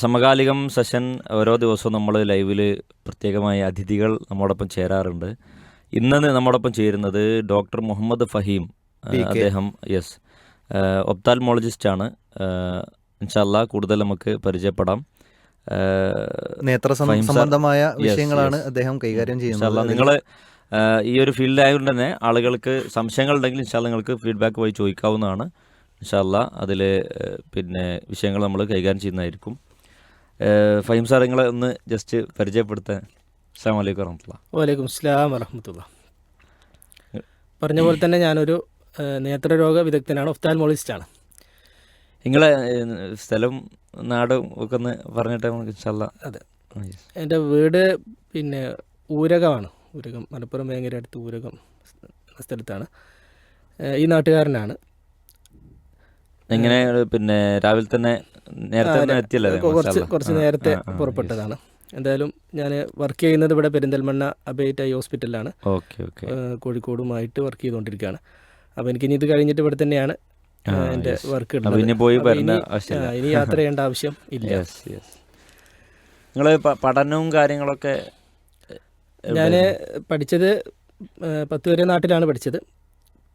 സമകാലികം സെഷൻ ഓരോ ദിവസവും നമ്മൾ ലൈവിൽ പ്രത്യേകമായ അതിഥികൾ നമ്മോടൊപ്പം ചേരാറുണ്ട്. ഇന്ന് നമ്മോടൊപ്പം ചേരുന്നത് ഡോക്ടർ മുഹമ്മദ് ഫഹീം അദ്ദേഹം യെസ്. ഒപ്താൽമോളജിസ്റ്റ് ആണ്. ഇൻഷല്ല കൂടുതൽ നമുക്ക് പരിചയപ്പെടാം. നേത്ര സംബന്ധമായ വിഷയങ്ങളാണ് അദ്ദേഹം കൈകാര്യം ചെയ്യുന്നത്. നിങ്ങൾ ഈ ഒരു ഫീൽഡായതുകൊണ്ട് തന്നെ ആളുകൾക്ക് സംശയങ്ങൾ ഉണ്ടെങ്കിൽ ഇൻഷാല്ല നിങ്ങൾക്ക് ഫീഡ്ബാക്ക് പോയി ചോദിക്കാവുന്നതാണ്. ഇൻഷാല്ല അതിൽ പിന്നെ വിഷയങ്ങൾ നമ്മൾ കൈകാര്യം ചെയ്യുന്നതായിരിക്കും. ഫഹീം സാർ നിങ്ങളെ ഒന്ന് ജസ്റ്റ് പരിചയപ്പെടുത്താൻ അസ്സാം വലൈക്കും വറഹമുല്ല വലൈക്കും സ്ലാം വറഹമത്തുള്ള. പറഞ്ഞ പോലെ തന്നെ ഞാനൊരു നേത്രരോഗ വിദഗ്ധനാണ് ഒഫ്താൽമോളജിസ്റ്റാണ്. നിങ്ങളെ സ്ഥലം നാടും ഒക്കെ ഒന്ന് പറഞ്ഞിട്ട് നമുക്ക് ഇൻഷാല്ല അതെ. എന്റെ വീട് പിന്നെ ഊരകമാണ്. ഊരകം മലപ്പുറം ഭയങ്കര അടുത്ത് ഊരകം സ്ഥലത്താണ്. ഈ നാട്ടുകാരനാണ്. എങ്ങനെ പിന്നെ രാവിലെ തന്നെ നേരത്തെ തന്നെ എത്തിയല്ലേ കുറച്ച് കുറച്ച് നേരത്തെ പുറപ്പെട്ടതാണ്. എന്തായാലും ഞാൻ വർക്ക് ചെയ്യുന്നത് ഇവിടെ പെരിന്തൽമണ്ണ അബേറ്റ് ഐ ഹോസ്പിറ്റലിലാണ് ഓക്കെ ഓക്കെ. കോഴിക്കോടുമായിട്ട് വർക്ക് ചെയ്തുകൊണ്ടിരിക്കുകയാണ്. അപ്പോൾ എനിക്ക് ഇനി ഇത് കഴിഞ്ഞിട്ട് ഇവിടെ തന്നെയാണ് എന്റെ വർക്ക് ഇനി യാത്ര ചെയ്യേണ്ട ആവശ്യം ഇല്ല. നിങ്ങൾ പഠനവും കാര്യങ്ങളൊക്കെ ഞാൻ പഠിച്ചത് പത്ത് വരെ നാട്ടിലാണ് പഠിച്ചത്.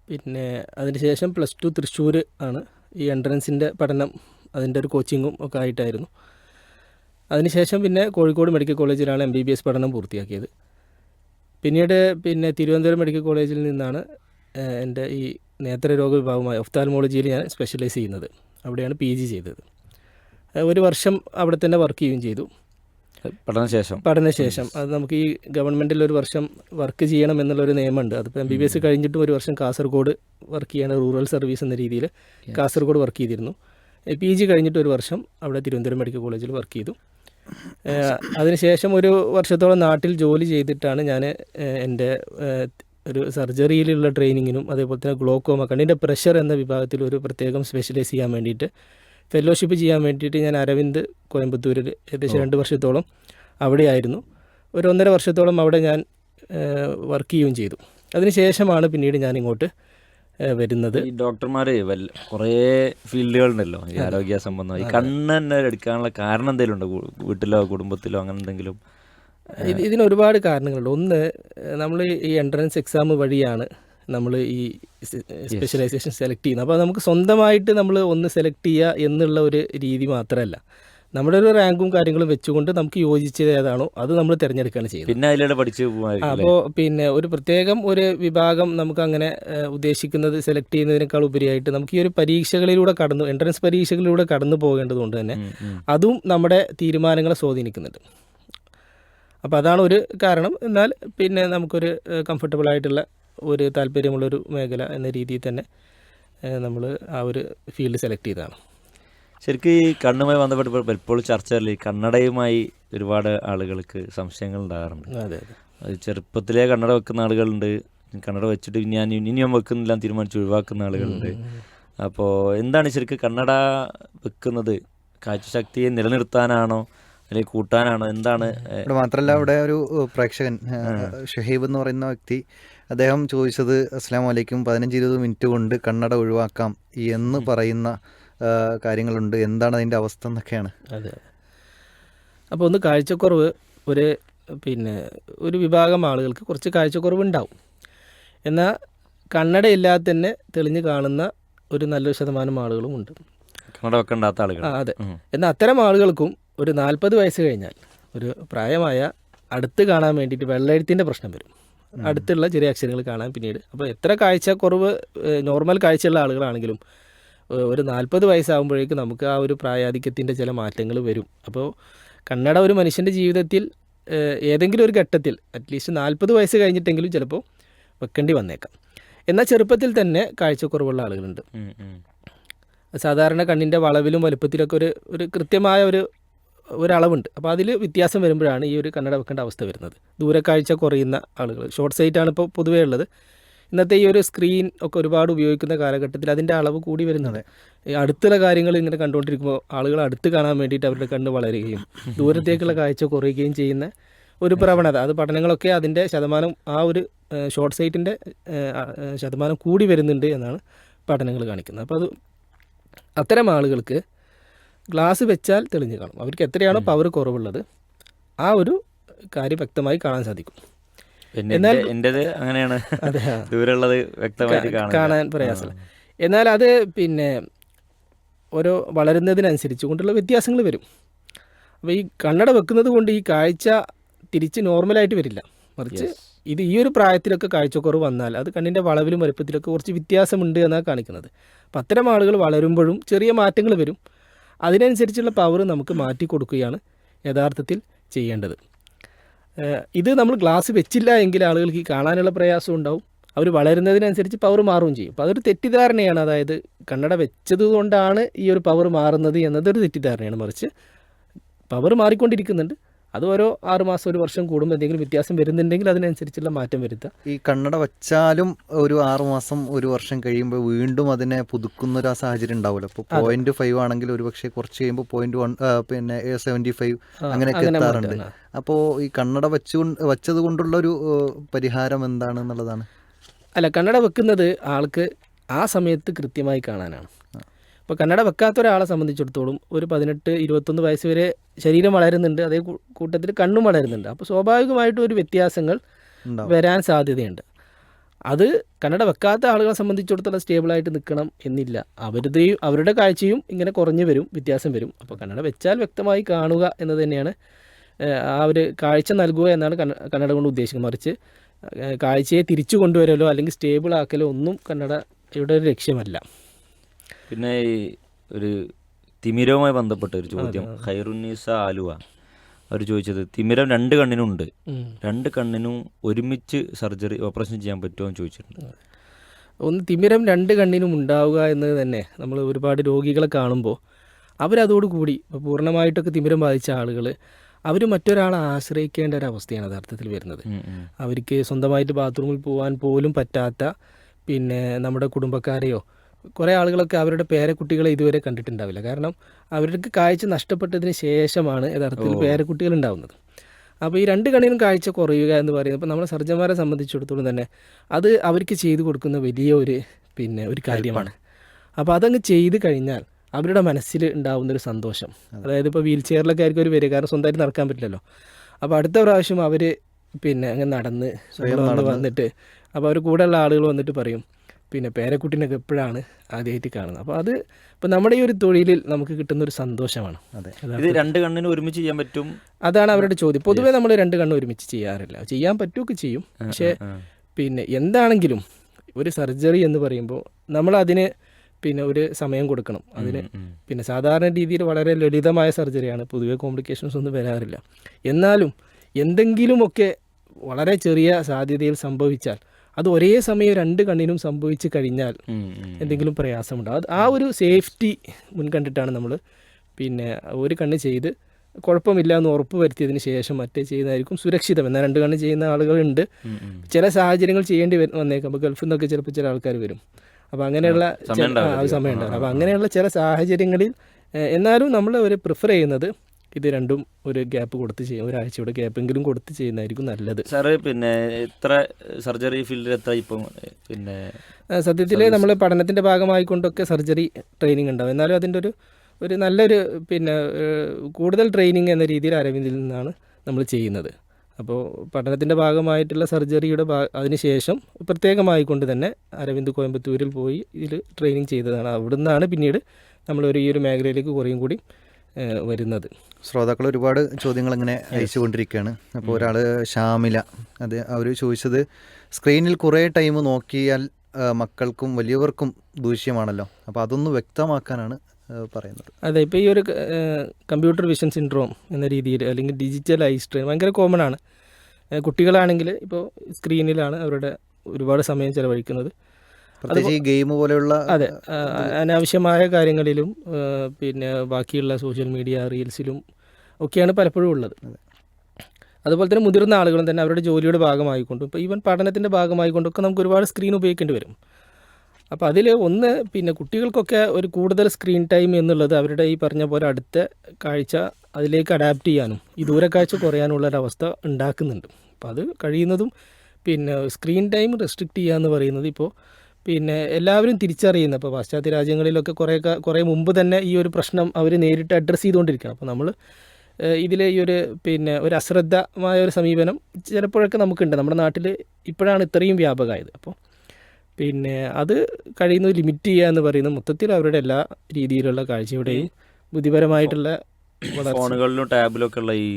പിന്നെ അതിനുശേഷം പ്ലസ് ടു തൃശ്ശൂർ ആണ്. ഈ എൻട്രൻസിന്റെ പഠനം അതിന്റെ ഒരു കോച്ചിങ്ങും ഒക്കെ ആയിട്ടായിരുന്നു. അതിനുശേഷം പിന്നെ കോഴിക്കോട് മെഡിക്കൽ കോളേജിലാണ് എം ബി ബി എസ് പഠനം പൂർത്തിയാക്കിയത്. പിന്നീട് പിന്നെ തിരുവനന്തപുരം മെഡിക്കൽ കോളേജിൽ നിന്നാണ് എന്റെ ഈ നേത്രരോഗ വിഭാഗമായ ഒഫ്താൽമോളജിയിൽ ഞാൻ സ്പെഷ്യലൈസ് ചെയ്യുന്നത്. അവിടെയാണ് പി ജി ചെയ്തത്. ഒരു വർഷം അവിടെ തന്നെ വർക്ക് ചെയ്യുകയും ചെയ്തു. പഠനശേഷം. പഠനശേഷം. അത് നമുക്ക് ഈ ഗവൺമെന്റിൽ ഒരു വർഷം വർക്ക് ചെയ്യണം എന്നുള്ളൊരു നിയമമുണ്ട്. അതിപ്പോൾ എം ബി ബി എസ് കഴിഞ്ഞിട്ടും ഒരു വർഷം കാസർഗോഡ് വർക്ക് ചെയ്യേണ്ട റൂറൽ സർവീസ് എന്ന രീതിയിൽ കാസർഗോഡ് വർക്ക് ചെയ്തിരുന്നു. പി ജി കഴിഞ്ഞിട്ട് ഒരു വർഷം അവിടെ തിരുവനന്തപുരം മെഡിക്കൽ കോളേജിൽ വർക്ക് ചെയ്തു. അതിനുശേഷം ഒരു വർഷത്തോളം നാട്ടിൽ ജോലി ചെയ്തിട്ടാണ് ഞാൻ എന്റെ ഒരു സർജറിയിലുള്ള ട്രെയിനിങ്ങിനും അതേപോലെ തന്നെ ഗ്ലോക്കോമ കണ്ണിന്റെ പ്രഷർ എന്ന വിഭാഗത്തിൽ ഒരു പ്രത്യേകം സ്പെഷ്യലൈസ് ചെയ്യാൻ വേണ്ടിയിട്ട് ഫെലോഷിപ്പ് ചെയ്യാൻ വേണ്ടിയിട്ട് ഞാൻ അരവിന്ദ് കോയമ്പത്തൂരിൽ ഏകദേശം രണ്ട് വർഷത്തോളം അവിടെയായിരുന്നു. ഒരു ഒന്നര വർഷത്തോളം അവിടെ ഞാൻ വർക്ക് ചെയ്യുകയും ചെയ്തു. അതിനുശേഷമാണ് പിന്നീട് ഞാൻ ഇങ്ങോട്ട് വരുന്നത്. ഈ ഡോക്ടർമാര് വല്ല കുറേ ഫീൽഡുകളുണ്ടല്ലോ ഈ ആരോഗ്യ സംബന്ധം. ഈ കണ്ണ് തന്നെ എടുക്കാനുള്ള കാരണം എന്തെങ്കിലും ഉണ്ടോ? വീട്ടിലോ കുടുംബത്തിലോ അങ്ങനെ എന്തെങ്കിലും? ഇത് ഇതിന് ഒരുപാട് കാരണങ്ങളുണ്ട്. ഒന്ന് നമ്മൾ ഈ എൻട്രൻസ് എക്സാം വഴിയാണ് നമ്മൾ ഈ സ്പെഷ്യലൈസേഷൻ സെലക്ട് ചെയ്യുന്നത് അപ്പോൾ നമുക്ക് സ്വന്തമായിട്ട് നമ്മൾ ഒന്ന് സെലക്ട് ചെയ്യുക എന്നുള്ള ഒരു രീതി മാത്രമല്ല. നമ്മുടെ ഒരു റാങ്കും കാര്യങ്ങളും വെച്ചുകൊണ്ട് നമുക്ക് യോജിച്ചത് ഏതാണോ അത് നമ്മൾ തിരഞ്ഞെടുക്കുകയാണ് ചെയ്യുന്നത്. പിന്നെ അതിലൂടെ പഠിച്ച് അപ്പോൾ പിന്നെ ഒരു പ്രത്യേകം ഒരു വിഭാഗം നമുക്ക് അങ്ങനെ ഉദ്ദേശിക്കുന്നത് സെലക്ട് ചെയ്യുന്നതിനേക്കാൾ ഉപരിയായിട്ട് നമുക്ക് ഈ ഒരു പരീക്ഷകളിലൂടെ കടന്നു എൻട്രൻസ് പരീക്ഷകളിലൂടെ കടന്നു പോകേണ്ടതുകൊണ്ട് തന്നെ. അതും നമ്മുടെ തീരുമാനങ്ങളെ സ്വാധീനിക്കുന്നുണ്ട്. അപ്പോൾ അതാണ് ഒരു കാരണം. എന്നാൽ പിന്നെ നമുക്കൊരു കംഫർട്ടബിൾ ആയിട്ടുള്ള ഒരു താല്പര്യമുള്ളൊരു മേഖല എന്ന രീതിയിൽ തന്നെ നമ്മൾ ആ ഒരു ഫീൽഡ് സെലക്ട് ചെയ്തതാണ്. ശരിക്കും ഈ കണ്ണുമായി ബന്ധപ്പെട്ട് ഇപ്പോൾ പലപ്പോഴും ചർച്ചകളിൽ ഈ കണ്ണടയുമായി ഒരുപാട് ആളുകൾക്ക് സംശയങ്ങൾ ഉണ്ടാകാറുണ്ട്. അതെ അതെ. ചെറുപ്പത്തിലേ കണ്ണട വെക്കുന്ന ആളുകളുണ്ട്. കണ്ണട വെച്ചിട്ട് ഞാൻ ഇനി ഞാൻ വെക്കുന്നില്ല തീരുമാനിച്ച് ഒഴിവാക്കുന്ന ആളുകളുണ്ട്. അപ്പോൾ എന്താണ് ശരിക്കും കണ്ണട വെക്കുന്നത്? കാഴ്ചശക്തിയെ നിലനിർത്താനാണോ? അല്ലെങ്കിൽ കൂട്ടാനാണോ? എന്താണ് മാത്രമല്ല അവിടെ ഒരു പ്രേക്ഷകൻ ഷഹീബ് എന്ന് പറയുന്ന വ്യക്തി അദ്ദേഹം ചോദിച്ചത് അസ്സാം വലൈക്കും പതിനഞ്ച് ഇരുപത് മിനിറ്റ് കൊണ്ട് കണ്ണട ഒഴിവാക്കാം എന്ന് പറയുന്ന കാര്യങ്ങളുണ്ട്. എന്താണ് അതിന്റെ അവസ്ഥ എന്നൊക്കെയാണ്? അതെ. അപ്പോൾ ഒന്ന് കാഴ്ചക്കുറവ് ഒരു പിന്നെ ഒരു വിഭാഗം ആളുകൾക്ക് കുറച്ച് കാഴ്ചക്കുറവ് ഉണ്ടാവും എന്നാൽ കണ്ണടയില്ലാതെ തന്നെ തെളിഞ്ഞു കാണുന്ന ഒരു നല്ലൊരു ശതമാനം ആളുകളും ഉണ്ട്. കണ്ണട വെക്കേണ്ടാത്ത ആളുകൾ ആ അതെ. എന്നാൽ അത്തരം ആളുകൾക്കും ഒരു നാൽപ്പത് വയസ്സ് കഴിഞ്ഞാൽ ഒരു പ്രായമായ അടുത്ത് കാണാൻ വേണ്ടിയിട്ട് വെള്ളെഴുത്തിന്റെ പ്രശ്നം വരും. അടുത്തുള്ള ചെറിയ അക്ഷരങ്ങൾ കാണാൻ പിന്നീട്. അപ്പോൾ എത്ര കാഴ്ചക്കുറവ് നോർമൽ കാഴ്ചയുള്ള ആളുകളാണെങ്കിലും ഒരു നാൽപ്പത് വയസ്സാകുമ്പോഴേക്കും നമുക്ക് ആ ഒരു പ്രായാധിക്യത്തിന്റെ ചില മാറ്റങ്ങൾ വരും. അപ്പോൾ കണ്ണട ഒരു മനുഷ്യന്റെ ജീവിതത്തിൽ ഏതെങ്കിലും ഒരു ഘട്ടത്തിൽ അറ്റ്ലീസ്റ്റ് നാൽപ്പത് വയസ്സ് കഴിഞ്ഞിട്ടെങ്കിലും ചിലപ്പോൾ വെക്കേണ്ടി വന്നേക്കാം. എന്നാൽ ചെറുപ്പത്തിൽ തന്നെ കാഴ്ചക്കുറവുള്ള ആളുകളുണ്ട്. സാധാരണ കണ്ണിന്റെ വളവിലും വലുപ്പത്തിലൊക്കെ ഒരു ഒരു കൃത്യമായ ഒരു ഒരളവുണ്ട്. അപ്പോൾ അതിൽ വ്യത്യാസം വരുമ്പോഴാണ് ഈ ഒരു കണ്ണട വെക്കേണ്ട അവസ്ഥ വരുന്നത്. ദൂരക്കാഴ്ച കുറയുന്ന ആളുകൾ ഷോർട്ട് സൈറ്റാണ് ഇപ്പോൾ പൊതുവേ ഉള്ളത്. ഇന്നത്തെ ഈ ഒരു സ്ക്രീൻ ഒക്കെ ഒരുപാട് ഉപയോഗിക്കുന്ന കാലഘട്ടത്തിൽ അതിന്റെ അളവ് കൂടി വരുന്നത് അടുത്തുള്ള കാര്യങ്ങൾ ഇങ്ങനെ കണ്ടുകൊണ്ടിരിക്കുമ്പോൾ ആളുകൾ അടുത്ത് കാണാൻ വേണ്ടിയിട്ട് അവരുടെ കണ്ണ് വളരുകയും ദൂരത്തേക്കുള്ള കാഴ്ച കുറയുകയും ചെയ്യുന്ന ഒരു പ്രവണത. അത് പഠനങ്ങളൊക്കെ അതിന്റെ ശതമാനം ആ ഒരു ഷോർട്ട് സൈറ്റിന്റെ ശതമാനം കൂടി വരുന്നുണ്ട് എന്നാണ് പഠനങ്ങൾ കാണിക്കുന്നത്. അപ്പോൾ അത് അത്തരം ആളുകൾക്ക് ഗ്ലാസ് വെച്ചാൽ തെളിഞ്ഞു കാണും. അവർക്ക് എത്രയാണോ പവർ കുറവുള്ളത് ആ ഒരു കാര്യം വ്യക്തമായി കാണാൻ സാധിക്കും. എന്നാൽ എന്റെ- എന്റെത് അങ്ങനെയാണ്. ദൂരമുള്ളത് വ്യക്തമായിട്ട് കാണാൻ കാണാൻ പ്രയാസമില്ല. എന്നാൽ അത് പിന്നെ ഓരോ വളരുന്നതിനനുസരിച്ച് കൊണ്ടുള്ള വ്യത്യാസങ്ങൾ വരും. അപ്പോൾ ഈ കണ്ണട വെക്കുന്നത് കൊണ്ട് ഈ കാഴ്ച തിരിച്ച് നോർമലായിട്ട് വരില്ല. മറിച്ച് ഇത് ഈ ഒരു പ്രായത്തിലൊക്കെ കാഴ്ചക്കുറവ് വന്നാൽ അത് കണ്ണിന്റെ വളവിലും വലുപ്പത്തിലൊക്കെ കുറച്ച് വ്യത്യാസമുണ്ട് എന്നാണ് കാണിക്കുന്നത്. അപ്പം അത്തരം ആളുകൾ വളരുമ്പോഴും ചെറിയ മാറ്റങ്ങൾ വരും. അതിനനുസരിച്ചുള്ള പവർ നമുക്ക് മാറ്റി കൊടുക്കുകയാണ് യഥാർത്ഥത്തിൽ ചെയ്യേണ്ടത്. ഇത് നമ്മൾ ഗ്ലാസ് വെച്ചില്ല എങ്കിൽ ആളുകൾക്ക് കാണാനുള്ള പ്രയാസം ഉണ്ടാവും. അവർ വളരുന്നതിനനുസരിച്ച് പവർ മാറുകയും ചെയ്യും. അപ്പോൾ അതൊരു തെറ്റിദ്ധാരണയാണ്. അതായത് കണ്ണട വെച്ചത് കൊണ്ടാണ് ഈ ഒരു പവർ മാറുന്നത് എന്നതൊരു തെറ്റിദ്ധാരണയാണ്. മറിച്ച് പവർ മാറിക്കൊണ്ടിരിക്കുന്നുണ്ട്. അത് ഓരോ ആറ് മാസം ഒരു വർഷം കൂടുമ്പോൾ എന്തെങ്കിലും വ്യത്യാസം വരുന്നുണ്ടെങ്കിൽ അതിനനുസരിച്ചുള്ള മാറ്റം വരുത്തുക. ഈ കണ്ണട വച്ചാലും ഒരു ആറ് മാസം ഒരു വർഷം കഴിയുമ്പോൾ വീണ്ടും അതിനെ പുതുക്കുന്ന ഒരു സാഹചര്യം ഉണ്ടാവില്ല അപ്പോൾ പോയിന്റ് ഫൈവ് ആണെങ്കിൽ ഒരു പക്ഷേ കുറച്ച് കഴിയുമ്പോൾ പോയിന്റ് വൺ പിന്നെ സെവന്റി ഫൈവ് അങ്ങനെയൊക്കെ അങ്ങനെ എത്താറുണ്ട്. അപ്പോൾ ഈ കണ്ണട വച്ചു വച്ചത് കൊണ്ടുള്ള ഒരു പരിഹാരം എന്താണ് എന്നുള്ളതാണ്. അല്ല കണ്ണട വെക്കുന്നത് ആൾക്ക് ആ സമയത്ത് കൃത്യമായി കാണാനാണ്. ഇപ്പോൾ കന്നഡ വെക്കാത്ത ഒരാളെ സംബന്ധിച്ചിടത്തോളം ഒരു പതിനെട്ട് ഇരുപത്തൊന്ന് വയസ്സ് വരെ ശരീരം വളരുന്നുണ്ട് അതേ കൂട്ടത്തിൽ കണ്ണും വളരുന്നുണ്ട്. അപ്പോൾ സ്വാഭാവികമായിട്ടും ഒരു വ്യത്യാസങ്ങൾ വരാൻ സാധ്യതയുണ്ട്. അത് കന്നഡ വെക്കാത്ത ആളുകളെ സംബന്ധിച്ചിടത്തോളം സ്റ്റേബിളായിട്ട് നിൽക്കണം എന്നില്ല. അവരുടെയും അവരുടെ കാഴ്ചയും ഇങ്ങനെ കുറഞ്ഞു വരും വ്യത്യാസം വരും. അപ്പോൾ കന്നഡ വെച്ചാൽ വ്യക്തമായി കാണുക എന്ന് തന്നെയാണ് ആ ഒരു കാഴ്ച നൽകുക എന്നാണ് കന്നഡ കൊണ്ട് ഉദ്ദേശിക്കുന്നത്. മറിച്ച് കാഴ്ചയെ തിരിച്ചു കൊണ്ടുവരലോ അല്ലെങ്കിൽ സ്റ്റേബിൾ ആക്കലോ ഒന്നും ഇവിടെ ഒരു ലക്ഷ്യമല്ല. പിന്നെ ഈ ഒരു തിമിരവുമായി ബന്ധപ്പെട്ട ഒരു ചോദ്യം. ഖൈറുന്നീസ ആലുവ. അവർ ചോദിച്ചത് തിമിരം രണ്ട് കണ്ണിനും ഉണ്ട് രണ്ട് കണ്ണിനും ഒരുമിച്ച് സർജറി ഓപ്പറേഷൻ ചെയ്യാൻ പറ്റുമോ? എന്ന് ചോദിച്ചിട്ടുണ്ട്. ഒന്ന് തിമിരം രണ്ട് കണ്ണിനും ഉണ്ടാവുക എന്നത് തന്നെ നമ്മൾ ഒരുപാട് രോഗികളെ കാണുമ്പോൾ അവരതോടുകൂടി ഇപ്പോൾ പൂർണമായിട്ടൊക്കെ തിമിരം ബാധിച്ച ആളുകൾ അവർ മറ്റൊരാളെ ആശ്രയിക്കേണ്ട ഒരു അവസ്ഥയാണ് യഥാർത്ഥത്തിൽ വരുന്നത്. അവർക്ക് സ്വന്തമായിട്ട് ബാത്റൂമിൽ പോകാൻ പോലും പറ്റാത്ത പിന്നെ നമ്മുടെ കുടുംബക്കാരെയോ കുറേ ആളുകളൊക്കെ അവരുടെ പേരക്കുട്ടികളെ ഇതുവരെ കണ്ടിട്ടുണ്ടാവില്ല. കാരണം അവർക്ക് കാഴ്ച നഷ്ടപ്പെട്ടതിന് ശേഷമാണ് യഥാർത്ഥത്തിൽ പേരക്കുട്ടികൾ ഉണ്ടാവുന്നത്. അപ്പോൾ ഈ രണ്ട് കണ്ണിനും കാഴ്ച കുറയുക എന്ന് പറയുന്നത് ഇപ്പോൾ നമ്മളെ സർജന്മാരെ സംബന്ധിച്ചിടത്തോളം തന്നെ അത് അവർക്ക് ചെയ്തു കൊടുക്കുന്ന വലിയ ഒരു പിന്നെ ഒരു കാര്യമാണ്. അപ്പോൾ അതങ്ങ് ചെയ്ത് കഴിഞ്ഞാൽ അവരുടെ മനസ്സിൽ ഉണ്ടാവുന്ന ഒരു സന്തോഷം. അതായത് ഇപ്പോൾ വീൽ ചെയറിലൊക്കെ ആയിരിക്കും അവർ വരിക. കാരണം സ്വന്തമായിട്ട് നടക്കാൻ പറ്റില്ലല്ലോ. അപ്പോൾ അടുത്ത പ്രാവശ്യം അവർ പിന്നെ അങ്ങ് നടന്ന്. വന്നിട്ട് അപ്പോൾ അവർ കൂടെയുള്ള ആളുകൾ വന്നിട്ട് പറയും പിന്നെ പേരക്കുട്ടിനൊക്കെ എപ്പോഴാണ് ആദ്യമായിട്ട് കാണുന്നത്? അപ്പോൾ അത് ഇപ്പോൾ നമ്മുടെ ഈ ഒരു തൊഴിലിൽ നമുക്ക് കിട്ടുന്ന ഒരു സന്തോഷമാണ്. അതെ. ഇത് രണ്ട് കണ്ണിന് ഒരുമിച്ച് ചെയ്യാൻ പറ്റും? അതാണ് അവരുടെ ചോദ്യം. പൊതുവേ നമ്മൾ രണ്ട് കണ്ണ് ഒരുമിച്ച് ചെയ്യാറില്ല. ചെയ്യാൻ പറ്റുമൊക്കെ ചെയ്യും. പക്ഷേ പിന്നെ എന്താണെങ്കിലും ഒരു സർജറി എന്ന് പറയുമ്പോൾ നമ്മൾ അതിന് പിന്നെ ഒരു സമയം കൊടുക്കണം. അതിന്. പിന്നെ സാധാരണ രീതിയിൽ വളരെ ലളിതമായ സർജറിയാണ്. പൊതുവേ കോംപ്ലിക്കേഷൻസ് ഒന്നും വരാറില്ല. എന്നാലും എന്തെങ്കിലുമൊക്കെ വളരെ ചെറിയ സാധ്യതയിൽ സംഭവിച്ചാൽ അത് ഒരേ സമയം രണ്ട് കണ്ണിനും സംഭവിച്ചു കഴിഞ്ഞാൽ. എന്തെങ്കിലും പ്രയാസമുണ്ടാവും അത് ആ ഒരു സേഫ്റ്റി മുൻകണ്ടിട്ടാണ് നമ്മൾ പിന്നെ ഒരു കണ്ണ് ചെയ്ത് കുഴപ്പമില്ല എന്ന് ഉറപ്പ് വരുത്തിയതിന് ശേഷം മറ്റേ ചെയ്യുന്നതായിരിക്കും സുരക്ഷിതം. എന്നാൽ രണ്ട് കണ്ണ് ചെയ്യുന്ന ആളുകളുണ്ട്. ചില സാഹചര്യങ്ങൾ ചെയ്യേണ്ടി വരും വന്നേക്കാം. അപ്പോൾ ഗൾഫിൽ നിന്നൊക്കെ ചിലപ്പോൾ ചില ആൾക്കാർ വരും. അപ്പോൾ അങ്ങനെയുള്ള സമയം ഉണ്ടാവില്ല. അപ്പോൾ അങ്ങനെയുള്ള ചില സാഹചര്യങ്ങളിൽ എന്നാലും നമ്മൾ ഒരു പ്രിഫർ ചെയ്യുന്നത് ഇത് രണ്ടും ഒരു ഗ്യാപ്പ് കൊടുത്ത് ചെയ്യും. ഒരാഴ്ചയുടെ ഗ്യാപ്പെങ്കിലും കൊടുത്ത് ചെയ്യുന്നതായിരിക്കും നല്ലത്. സാറ് പിന്നെ എത്ര സർജറി ഫീൽഡിൽ എത്ര ഇപ്പം പിന്നെ സത്യത്തിൽ നമ്മൾ പഠനത്തിന്റെ ഭാഗമായിക്കൊണ്ടൊക്കെ സർജറി ട്രെയിനിങ് ഉണ്ടാവും. എന്നാലും അതിന്റെ ഒരു ഒരു നല്ലൊരു പിന്നെ കൂടുതൽ ട്രെയിനിങ് എന്ന രീതിയിൽ അരവിന്ദിൽ നിന്നാണ് നമ്മൾ ചെയ്യുന്നത്. അപ്പോൾ പഠനത്തിന്റെ ഭാഗമായിട്ടുള്ള സർജറിയുടെ ഭാ അതിന് ശേഷം പ്രത്യേകമായിക്കൊണ്ട് തന്നെ അരവിന്ദ് കോയമ്പത്തൂരിൽ പോയി ഇതിൽ ട്രെയിനിങ് ചെയ്തതാണ്. അവിടുന്നാണ് പിന്നീട് നമ്മൾ ഒരു ഈ ഒരു മേഖലയിലേക്ക് കുറേയും കൂടി വരുന്നത്. ശ്രോതാക്കൾ ഒരുപാട് ചോദ്യങ്ങൾ ഇങ്ങനെ അയച്ചുകൊണ്ടിരിക്കുകയാണ്. അപ്പോൾ ഒരാൾ ഷാമില. അത് അവർ ചോദിച്ചത് സ്ക്രീനിൽ കുറേ ടൈം നോക്കിയാൽ മക്കൾക്കും വലിയവർക്കും ദൂഷ്യമാണല്ലോ. അപ്പോൾ അതൊന്ന് വ്യക്തമാക്കാനാണ് പറയുന്നത്. അതെ ഇപ്പോൾ ഈ ഒരു കമ്പ്യൂട്ടർ വിഷൻ സിൻഡ്രോം എന്ന രീതിയിൽ അല്ലെങ്കിൽ ഡിജിറ്റൽ ഐ സ്ട്രെയിൻ ഭയങ്കര കോമൺ ആണ്. കുട്ടികളാണെങ്കിൽ ഇപ്പോൾ സ്ക്രീനിലാണ് അവരുടെ ഒരുപാട് സമയം ചിലവഴിക്കുന്നത്. പ്രത്യേകിച്ച് ഈ ഗെയിം പോലെയുള്ള അതെ അനാവശ്യമായ കാര്യങ്ങളിലും പിന്നെ ബാക്കിയുള്ള സോഷ്യൽ മീഡിയ റീൽസിലും ഒക്കെയാണ് പലപ്പോഴും ഉള്ളത്. അതുപോലെ തന്നെ മുതിർന്ന ആളുകളും തന്നെ അവരുടെ ജോലിയുടെ ഭാഗമായിക്കൊണ്ടും ഇപ്പോൾ ഈവൻ പഠനത്തിന്റെ ഭാഗമായിക്കൊണ്ടൊക്കെ നമുക്ക് ഒരുപാട് സ്ക്രീൻ ഉപയോഗിക്കേണ്ടി വരും. അപ്പോൾ അതിൽ ഒന്ന് പിന്നെ കുട്ടികൾക്കൊക്കെ ഒരു കൂടുതൽ സ്ക്രീൻ ടൈം എന്നുള്ളത് അവരുടെ ഈ പറഞ്ഞ പോലെ അടുത്ത കാഴ്ച അതിലേക്ക് അഡാപ്റ്റ് ചെയ്യാനും ഈ ദൂരക്കാഴ്ച കുറയാനുള്ള ഒരവസ്ഥ ഉണ്ടാക്കുന്നുണ്ട്. അപ്പോൾ അത് കഴിയുന്നതും പിന്നെ സ്ക്രീൻ ടൈം റെസ്ട്രിക്റ്റ് ചെയ്യുക എന്ന് പറയുന്നത് ഇപ്പോൾ പിന്നെ എല്ലാവരും തിരിച്ചറിയുന്ന. ഇപ്പോൾ പാശ്ചാത്യ രാജ്യങ്ങളിലൊക്കെ കുറേ കുറേ മുമ്പ് തന്നെ ഈ ഒരു പ്രശ്നം അവർ നേരിട്ട് അഡ്രസ്സ് ചെയ്തുകൊണ്ടിരിക്കുകയാണ്. അപ്പോൾ നമ്മൾ ഇതിൽ ഈ ഒരു പിന്നെ ഒരു അശ്രദ്ധമായ ഒരു സമീപനം ചിലപ്പോഴൊക്കെ നമുക്കുണ്ട്. നമ്മുടെ നാട്ടിൽ ഇപ്പോഴാണ് ഇത്രയും വ്യാപകമായത്. അപ്പോൾ പിന്നെ അത് കഴിയുന്നത് ലിമിറ്റ് ചെയ്യുക എന്ന് പറയുന്നത് മൊത്തത്തിൽ അവരുടെ എല്ലാ രീതിയിലുള്ള കാഴ്ചയുടെയും ബുദ്ധിപരമായിട്ടുള്ള ഫോണുകളിലും ടാബിലൊക്കെ ഉള്ള ഈ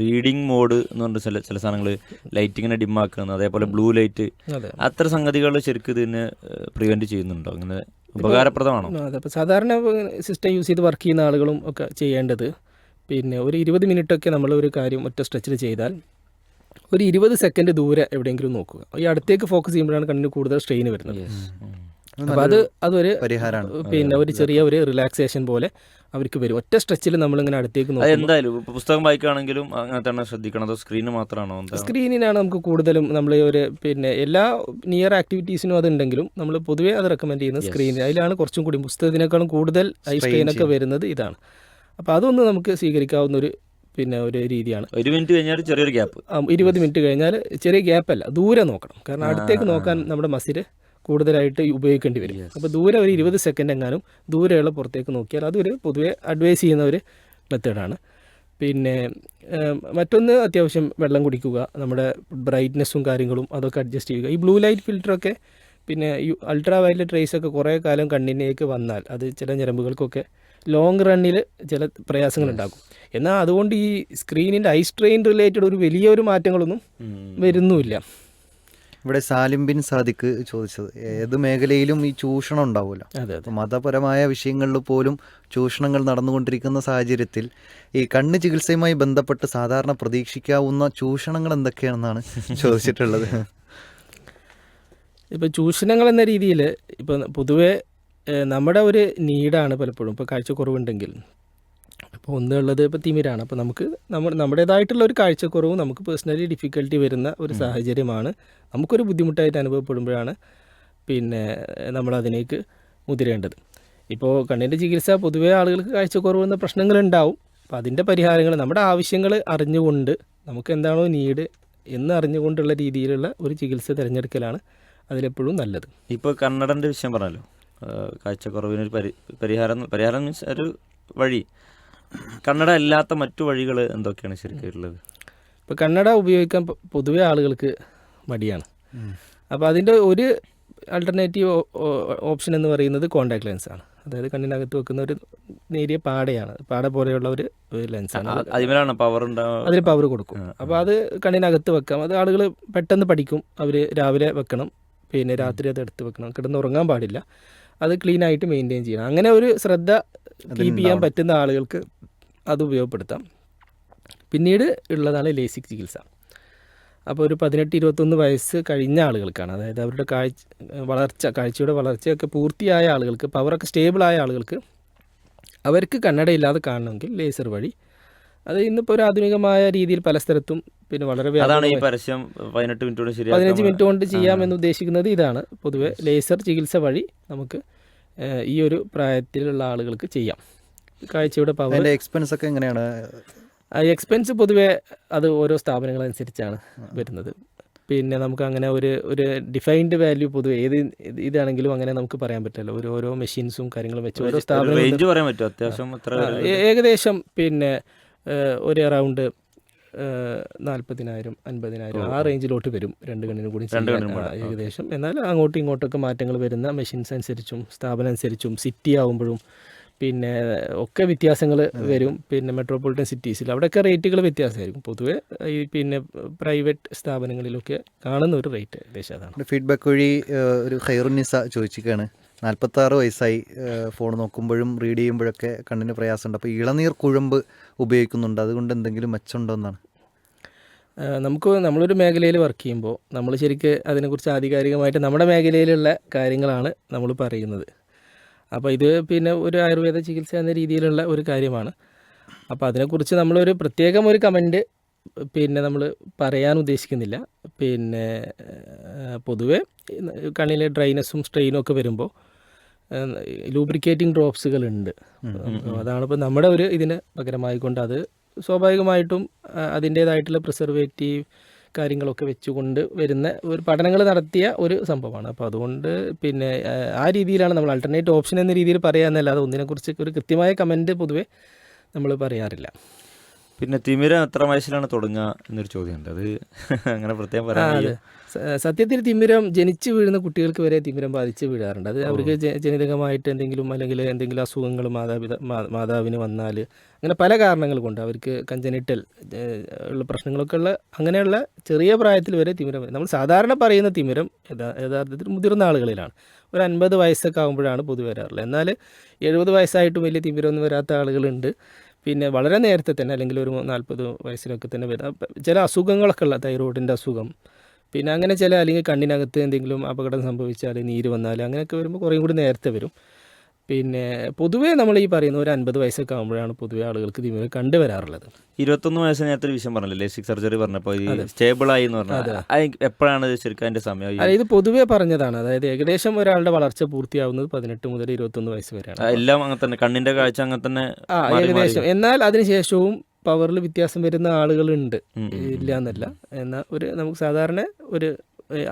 റീഡിംഗ് മോഡ് എന്ന് പറഞ്ഞ ചില ചില സാധനങ്ങൾ ലൈറ്റിങ്ങിനെ ആക്കുന്നത്. അതേപോലെ ബ്ലൂ ലൈറ്റ് അത്ര സംഗതികൾ ശരിക്കും ഇതിനെ പ്രിവെന്റ് ചെയ്യുന്നുണ്ടോ? അങ്ങനെ ഉപകാരപ്രദമാണോ? അതെ അപ്പോൾ സാധാരണ സിസ്റ്റം യൂസ് ചെയ്ത് വർക്ക് ചെയ്യുന്ന ആളുകളും ഒക്കെ ചെയ്യേണ്ടത് പിന്നെ ഒരു ഇരുപത് മിനിറ്റ് ഒക്കെ നമ്മൾ ഒരു കാര്യം ഒറ്റ സ്ട്രെച്ചിൽ ചെയ്താൽ ഒരു ഇരുപത് സെക്കൻഡ് ദൂരെ എവിടെയെങ്കിലും നോക്കുക. ഈ അടുത്തേക്ക് ഫോക്കസ് ചെയ്യുമ്പോഴാണ് കണ്ണിന് കൂടുതൽ സ്ട്രെയിൻ വരുന്നത്. അപ്പോൾ അത് അതൊരു പരിഹാരമാണ് പിന്നെ ഒരു ചെറിയ ഒരു റിലാക്സേഷൻ പോലെ അവർക്ക് വരും. ഒറ്റ സ്ട്രെച്ചിൽ നമ്മളിങ്ങനെ അടുത്തേക്ക് നോക്കും എന്തായാലും പുസ്തകം വായിക്കുകയാണെങ്കിലും അങ്ങനെ തന്നെ ശ്രദ്ധിക്കണം. അതോ സ്ക്രീന് മാത്രമാണോ സ്ക്രീനിനാണ് നമുക്ക് കൂടുതലും നമ്മൾ ഒരു പിന്നെ എല്ലാ നിയർ ആക്ടിവിറ്റീസിനും അതുണ്ടെങ്കിലും നമ്മൾ പൊതുവേ അത് റെക്കമെൻഡ് ചെയ്യുന്നത് സ്ക്രീനിൽ അതിലാണ് കുറച്ചും കൂടി പുസ്തകത്തിനേക്കാളും കൂടുതൽ ഐ സ്ക്രീനൊക്കെ ഒക്കെ വരുന്നത് ഇതാണ്. അപ്പോൾ അതൊന്ന് നമുക്ക് സ്വീകരിക്കാവുന്ന ഒരു പിന്നെ ഒരു രീതിയാണ്. ഒരു മിനിറ്റ് കഴിഞ്ഞാൽ ചെറിയൊരു ഗ്യാപ്പ് ഇരുപത് മിനിറ്റ് കഴിഞ്ഞാൽ ചെറിയ ഗ്യാപ്പല്ല ദൂരെ നോക്കണം. കാരണം അടുത്തേക്ക് നോക്കാൻ നമ്മുടെ മസിൽ കൂടുതലായിട്ട് ഉപയോഗിക്കേണ്ടി വരും. അപ്പോൾ ദൂരെ ഒരു ഇരുപത് സെക്കൻഡ് എങ്ങാനും ദൂരെയുള്ള പുറത്തേക്ക് നോക്കിയാൽ അതൊരു പൊതുവെ അഡ്വൈസ് ചെയ്യുന്ന ഒരു മെത്തേഡാണ് പിന്നെ മറ്റൊന്ന് അത്യാവശ്യം വെള്ളം കുടിക്കുക നമ്മുടെ ബ്രൈറ്റ്നെസ്സും കാര്യങ്ങളും അതൊക്കെ അഡ്ജസ്റ്റ് ചെയ്യുക. ഈ ബ്ലൂ ലൈറ്റ് ഫിൽറ്ററൊക്കെ പിന്നെ ഈ അൾട്രാ വയലറ്റ് റേസ് ഒക്കെ കുറേ കാലം കണ്ണിനേക്ക് വന്നാൽ അത് ചില ഞരമ്പുകൾക്കൊക്കെ ലോങ് റണ്ണിൽ ചില പ്രയാസങ്ങളുണ്ടാക്കും എന്നാൽ അതുകൊണ്ട് ഈ സ്ക്രീനിന്റെ ഐ സ്ട്രെയിൻ റിലേറ്റഡ് ഒരു വലിയൊരു മാറ്റങ്ങളൊന്നും വരുന്നുമില്ല. ഇവിടെ സാലിം ബിൻ സാദിഖ് ചോദിച്ചത്. ഏത് മേഖലയിലും ഈ ചൂഷണം ഉണ്ടാവുമല്ലോ മതപരമായ വിഷയങ്ങളിൽ പോലും ചൂഷണങ്ങൾ നടന്നുകൊണ്ടിരിക്കുന്ന സാഹചര്യത്തിൽ ഈ കണ്ണ് ചികിത്സയുമായി ബന്ധപ്പെട്ട് സാധാരണ പ്രതീക്ഷിക്കാവുന്ന ചൂഷണങ്ങൾ എന്തൊക്കെയാണെന്നാണ് ചോദിച്ചിട്ടുള്ളത്. ഇപ്പോൾ ചൂഷണങ്ങൾ എന്ന രീതിയിൽ ഇപ്പോൾ പൊതുവേ നമ്മുടെ ഒരു നീഡാണ് പലപ്പോഴും. ഇപ്പോൾ കാഴ്ചക്കുറവുണ്ടെങ്കിൽ അപ്പോൾ ഒന്നുള്ളത് ഇപ്പോൾ തിമിരാണ്. അപ്പോൾ നമുക്ക് നമ്മൾ നമ്മുടേതായിട്ടുള്ള ഒരു കാഴ്ചക്കുറവും നമുക്ക് പേഴ്സണലി ഡിഫിക്കൽട്ടി വരുന്ന ഒരു സാഹചര്യമാണ്. നമുക്കൊരു ബുദ്ധിമുട്ടായിട്ട് അനുഭവപ്പെടുമ്പോഴാണ് പിന്നെ നമ്മൾ അതിലേക്ക് മുതിരേണ്ടത്. ഇപ്പോൾ കണ്ണിന്റെ ചികിത്സ പൊതുവേ ആളുകൾക്ക് കാഴ്ചക്കുറവ് എന്ന പ്രശ്നങ്ങളുണ്ടാവും. അപ്പോൾ അതിന്റെ പരിഹാരങ്ങൾ നമ്മുടെ ആവശ്യങ്ങൾ അറിഞ്ഞുകൊണ്ട് നമുക്ക് എന്താണോ നീഡ് എന്ന് അറിഞ്ഞുകൊണ്ടുള്ള രീതിയിലുള്ള ഒരു ചികിത്സ തിരഞ്ഞെടുക്കലാണ് അതിലെപ്പോഴും നല്ലത്. ഇപ്പോൾ കണ്ണടന്റെ വിഷയം പറഞ്ഞല്ലോ. കാഴ്ചക്കുറവിനൊരു പരി പരിഹാരം പരിഹാരം മീൻസ് ഒരു വഴി. കന്നഡ അല്ലാത്ത മറ്റു വഴികൾ എന്തൊക്കെയാണ് ശരിക്കും ഉള്ളത്? ഇപ്പോൾ കന്നഡ ഉപയോഗിക്കാൻ പൊതുവെ ആളുകൾക്ക് മടിയാണ്. അപ്പോൾ അതിന്റെ ഒരു ആൾട്ടർനേറ്റീവ് ഓപ്ഷൻ എന്ന് പറയുന്നത് കോണ്ടാക്ട് ആണ്. അതായത് കണ്ണിനകത്ത് വെക്കുന്ന ഒരു നേരിയ പാടയാണ്. പാട പോലെയുള്ള ഒരു ലെൻസാണ് പവർ അതിൽ പവർ കൊടുക്കും. അപ്പോൾ അത് കണ്ണിനകത്ത് വെക്കാം. അത് ആളുകൾ പെട്ടെന്ന് പഠിക്കും. അവർ രാവിലെ വെക്കണം. പിന്നെ രാത്രി അത് എടുത്ത് വെക്കണം. കിടന്ന് ഉറങ്ങാൻ പാടില്ല. അത് ക്ലീൻ ആയിട്ട് മെയിന്റെയിൻ ചെയ്യണം. അങ്ങനെ ഒരു ശ്രദ്ധ കീപ്പ് ചെയ്യാൻ പറ്റുന്ന ആളുകൾക്ക് അത് ഉപയോഗപ്പെടുത്താം പിന്നീട് ഉള്ളതാണ് ലേസിക് ചികിത്സ. അപ്പോൾ ഒരു പതിനെട്ട് ഇരുപത്തൊന്ന് വയസ്സ് കഴിഞ്ഞ ആളുകൾക്കാണ്. അതായത് അവരുടെ കാഴ്ച വളർച്ച കാഴ്ചയുടെ വളർച്ചയൊക്കെ പൂർത്തിയായ ആളുകൾക്ക് പവറൊക്കെ സ്റ്റേബിളായ ആളുകൾക്ക് അവർക്ക് കണ്ണടയില്ലാതെ കാണണമെങ്കിൽ ലേസർ വഴി. അത് ഇന്നിപ്പോൾ ഒരു ആധുനികമായ രീതിയിൽ പല സ്ഥലത്തും പിന്നെ വളരെ അതാണ് ഈ വ്യാപകമായി- പരസ്യം പതിനെട്ട് മിനിറ്റ് കൊണ്ട് പതിനഞ്ച് മിനിറ്റ് കൊണ്ട് ചെയ്യാമെന്ന് ഉദ്ദേശിക്കുന്നത് ഇതാണ്. പൊതുവെ ലേസർ ചികിത്സ വഴി നമുക്ക് ഈ ഒരു പ്രായത്തിലുള്ള ആളുകൾക്ക് ചെയ്യാം. കാഴ്ചയുടെ പവർ എക്സ്പെൻസ് ഒക്കെ എങ്ങനെയാണ്? എക്സ്പെൻസ് പൊതുവേ അത് ഓരോ സ്ഥാപനങ്ങളനുസരിച്ചാണ് വരുന്നത്. പിന്നെ നമുക്ക് അങ്ങനെ ഒരു ഒരു ഡിഫൈൻഡ് വാല്യൂ പൊതുവെ ഏത് ഇതാണെങ്കിലും അങ്ങനെ നമുക്ക് പറയാൻ പറ്റില്ല. ഒരു ഓരോ മെഷീൻസും കാര്യങ്ങളും വെച്ച് ഓരോ ആ, ഏകദേശം പിന്നെ ഒരു അറൗണ്ട് നാൽപ്പതിനായിരം അൻപതിനായിരം ആ റേഞ്ചിലോട്ട് വരും. രണ്ട് കണ്ണിനും കൂടെ, ഏകദേശം. എന്നാൽ അങ്ങോട്ടും ഇങ്ങോട്ടൊക്കെ മാറ്റങ്ങൾ വരുന്ന മെഷീൻസ് അനുസരിച്ചും സ്ഥാപനം അനുസരിച്ചും സിറ്റി ആവുമ്പോഴും പിന്നെ ഒക്കെ വ്യത്യാസങ്ങൾ വരും. പിന്നെ മെട്രോപൊളിറ്റൻ സിറ്റീസിൽ അവിടെയൊക്കെ റേറ്റുകൾ വ്യത്യാസമായിരിക്കും. പൊതുവെ ഈ പിന്നെ പ്രൈവറ്റ് സ്ഥാപനങ്ങളിലൊക്കെ കാണുന്ന ഒരു റേറ്റ് ഏകദേശം അതാണ്. ഫീഡ്ബാക്ക് വഴി ഒരു ഹൈറുനിസ ചോദിച്ചിരിക്കുകയാണ് നാൽപ്പത്താറ് വയസ്സായി ഫോൺ നോക്കുമ്പോഴും റീഡ് ചെയ്യുമ്പോഴൊക്കെ കണ്ണിന് പ്രയാസമുണ്ട്. അപ്പോൾ ഇളനീർ കുഴമ്പ് ഉപയോഗിക്കുന്നുണ്ട്. അതുകൊണ്ട് എന്തെങ്കിലും മെച്ചമുണ്ടോ എന്നാണ്? നമുക്ക് നമ്മളൊരു മേഖലയിൽ വർക്ക് ചെയ്യുമ്പോൾ നമ്മൾ ശരിക്ക് അതിനെക്കുറിച്ച് ആധികാരികമായിട്ട് നമ്മുടെ മേഖലയിലുള്ള കാര്യങ്ങളാണ് നമ്മൾ പറയുന്നത്. അപ്പോൾ ഇത് പിന്നെ ഒരു ആയുർവേദ ചികിത്സ എന്ന രീതിയിലുള്ള ഒരു കാര്യമാണ്. അപ്പോൾ അതിനെക്കുറിച്ച് നമ്മളൊരു പ്രത്യേകം ഒരു കമന്റ് പിന്നെ നമ്മൾ പറയാൻ ഉദ്ദേശിക്കുന്നില്ല. പിന്നെ പൊതുവെ കണ്ണിലെ ഡ്രൈനസ്സും സ്ട്രെയിനും ഒക്കെ വരുമ്പോൾ ലൂബ്രിക്കേറ്റിംഗ് ഡ്രോപ്സുകൾ ഉണ്ട്. അതാണ് ഇപ്പോൾ നമ്മുടെ ഒരു ഇതിന് പകരമായിക്കൊണ്ട് അത് സ്വാഭാവികമായിട്ടും അതിന്റേതായിട്ടുള്ള പ്രിസർവേറ്റീവ് കാര്യങ്ങളൊക്കെ വെച്ചുകൊണ്ട് വരുന്ന ഒരു പഠനങ്ങൾ നടത്തിയ ഒരു സംഭവമാണ്. അപ്പോൾ അതുകൊണ്ട് പിന്നെ ആ, രീതിയിലാണ് നമ്മൾ ആൾട്ടർനേറ്റ് ഓപ്ഷൻ എന്ന രീതിയിൽ പറയാമെന്നല്ലാതെ ഒന്നിനെക്കുറിച്ച് ഒരു കൃത്യമായ കമന്റ് പൊതുവേ നമ്മൾ പറയാറില്ല. പിന്നെ തിമിരം എത്ര വയസ്സിലാണ് തുടങ്ങുക എന്നൊരു ചോദ്യമുണ്ട്. അത് അങ്ങനെ പ്രത്യേകം പറയാൻ സത്യത്തിൽ തിമിരം ജനിച്ചു വീഴുന്ന കുട്ടികൾക്ക് വരെ തിമിരം ബാധിച്ച് വീഴാറുണ്ട്. അത് അവർക്ക് ജനിതകമായിട്ട് എന്തെങ്കിലും അല്ലെങ്കിൽ എന്തെങ്കിലും അസുഖങ്ങൾ മാതാപിത മാതാവിന് വന്നാൽ അങ്ങനെ പല കാരണങ്ങൾ കൊണ്ട് അവർക്ക് കഞ്ചനിട്ടൽ ഉള്ള പ്രശ്നങ്ങളൊക്കെ ഉള്ള അങ്ങനെയുള്ള ചെറിയ പ്രായത്തിൽ വരെ തിമിരം നമ്മൾ സാധാരണ പറയുന്ന തിമിരം യഥാർത്ഥത്തിൽ മുതിർന്ന ആളുകളിലാണ്. ഒരു അൻപത് വയസ്സൊക്കെ ആകുമ്പോഴാണ് പൊതുവെ വരാറുള്ളത്. എന്നാൽ എഴുപത് വയസ്സായിട്ടും വലിയ തിമിരമൊന്നും വരാത്ത ആളുകളുണ്ട്. പിന്നെ വളരെ നേരത്തെ തന്നെ അല്ലെങ്കിൽ ഒരു നാൽപ്പത് വയസ്സിലൊക്കെ തന്നെ വരാം. ചില അസുഖങ്ങളൊക്കെ ഉള്ള തൈറോയിഡിന്റെ അസുഖം. പിന്നെ അങ്ങനെ ചില അല്ലെങ്കിൽ കണ്ണിനകത്ത് എന്തെങ്കിലും അപകടം സംഭവിച്ചാൽ നീര് വന്നാൽ അങ്ങനെയൊക്കെ വരുമ്പോൾ കുറേ കൂടി നേരത്തെ വരും. പിന്നെ പൊതുവേ നമ്മൾ ഈ പറയുന്ന ഒരു അൻപത് വയസ്സൊക്കെ ആകുമ്പോഴാണ് പൊതുവേ ആളുകൾക്ക് തിമിരം കണ്ടുവരാറുള്ളത്. ഇരുപത്തൊന്ന് വയസ്സ് നേരത്തെ ഒരു വിഷയം പറഞ്ഞല്ലേ? ലേസിക് സർജറി പറഞ്ഞപ്പോൾ സ്റ്റേബിൾ ആയി എന്ന് പറഞ്ഞാൽ എപ്പോഴാണ് ശരിക്കും അതിന്റെ സമയം? ഇത് പൊതുവേ പറഞ്ഞതാണ്. അതായത് ഏകദേശം ഒരാളുടെ വളർച്ച പൂർത്തിയാവുന്നത് പതിനെട്ട് മുതൽ ഇരുപത്തൊന്ന് വയസ്സ് വരെയാണ്. എല്ലാം അങ്ങനെ തന്നെ കണ്ണിന്റെ കാഴ്ച അങ്ങനെ തന്നെ ആ ഏകദേശം. എന്നാൽ അതിനുശേഷവും പവറിൽ വ്യത്യാസം വരുന്ന ആളുകളുണ്ട്. ഇല്ല എന്നല്ല എന്നാൽ ഒരു നമുക്ക് സാധാരണ ഒരു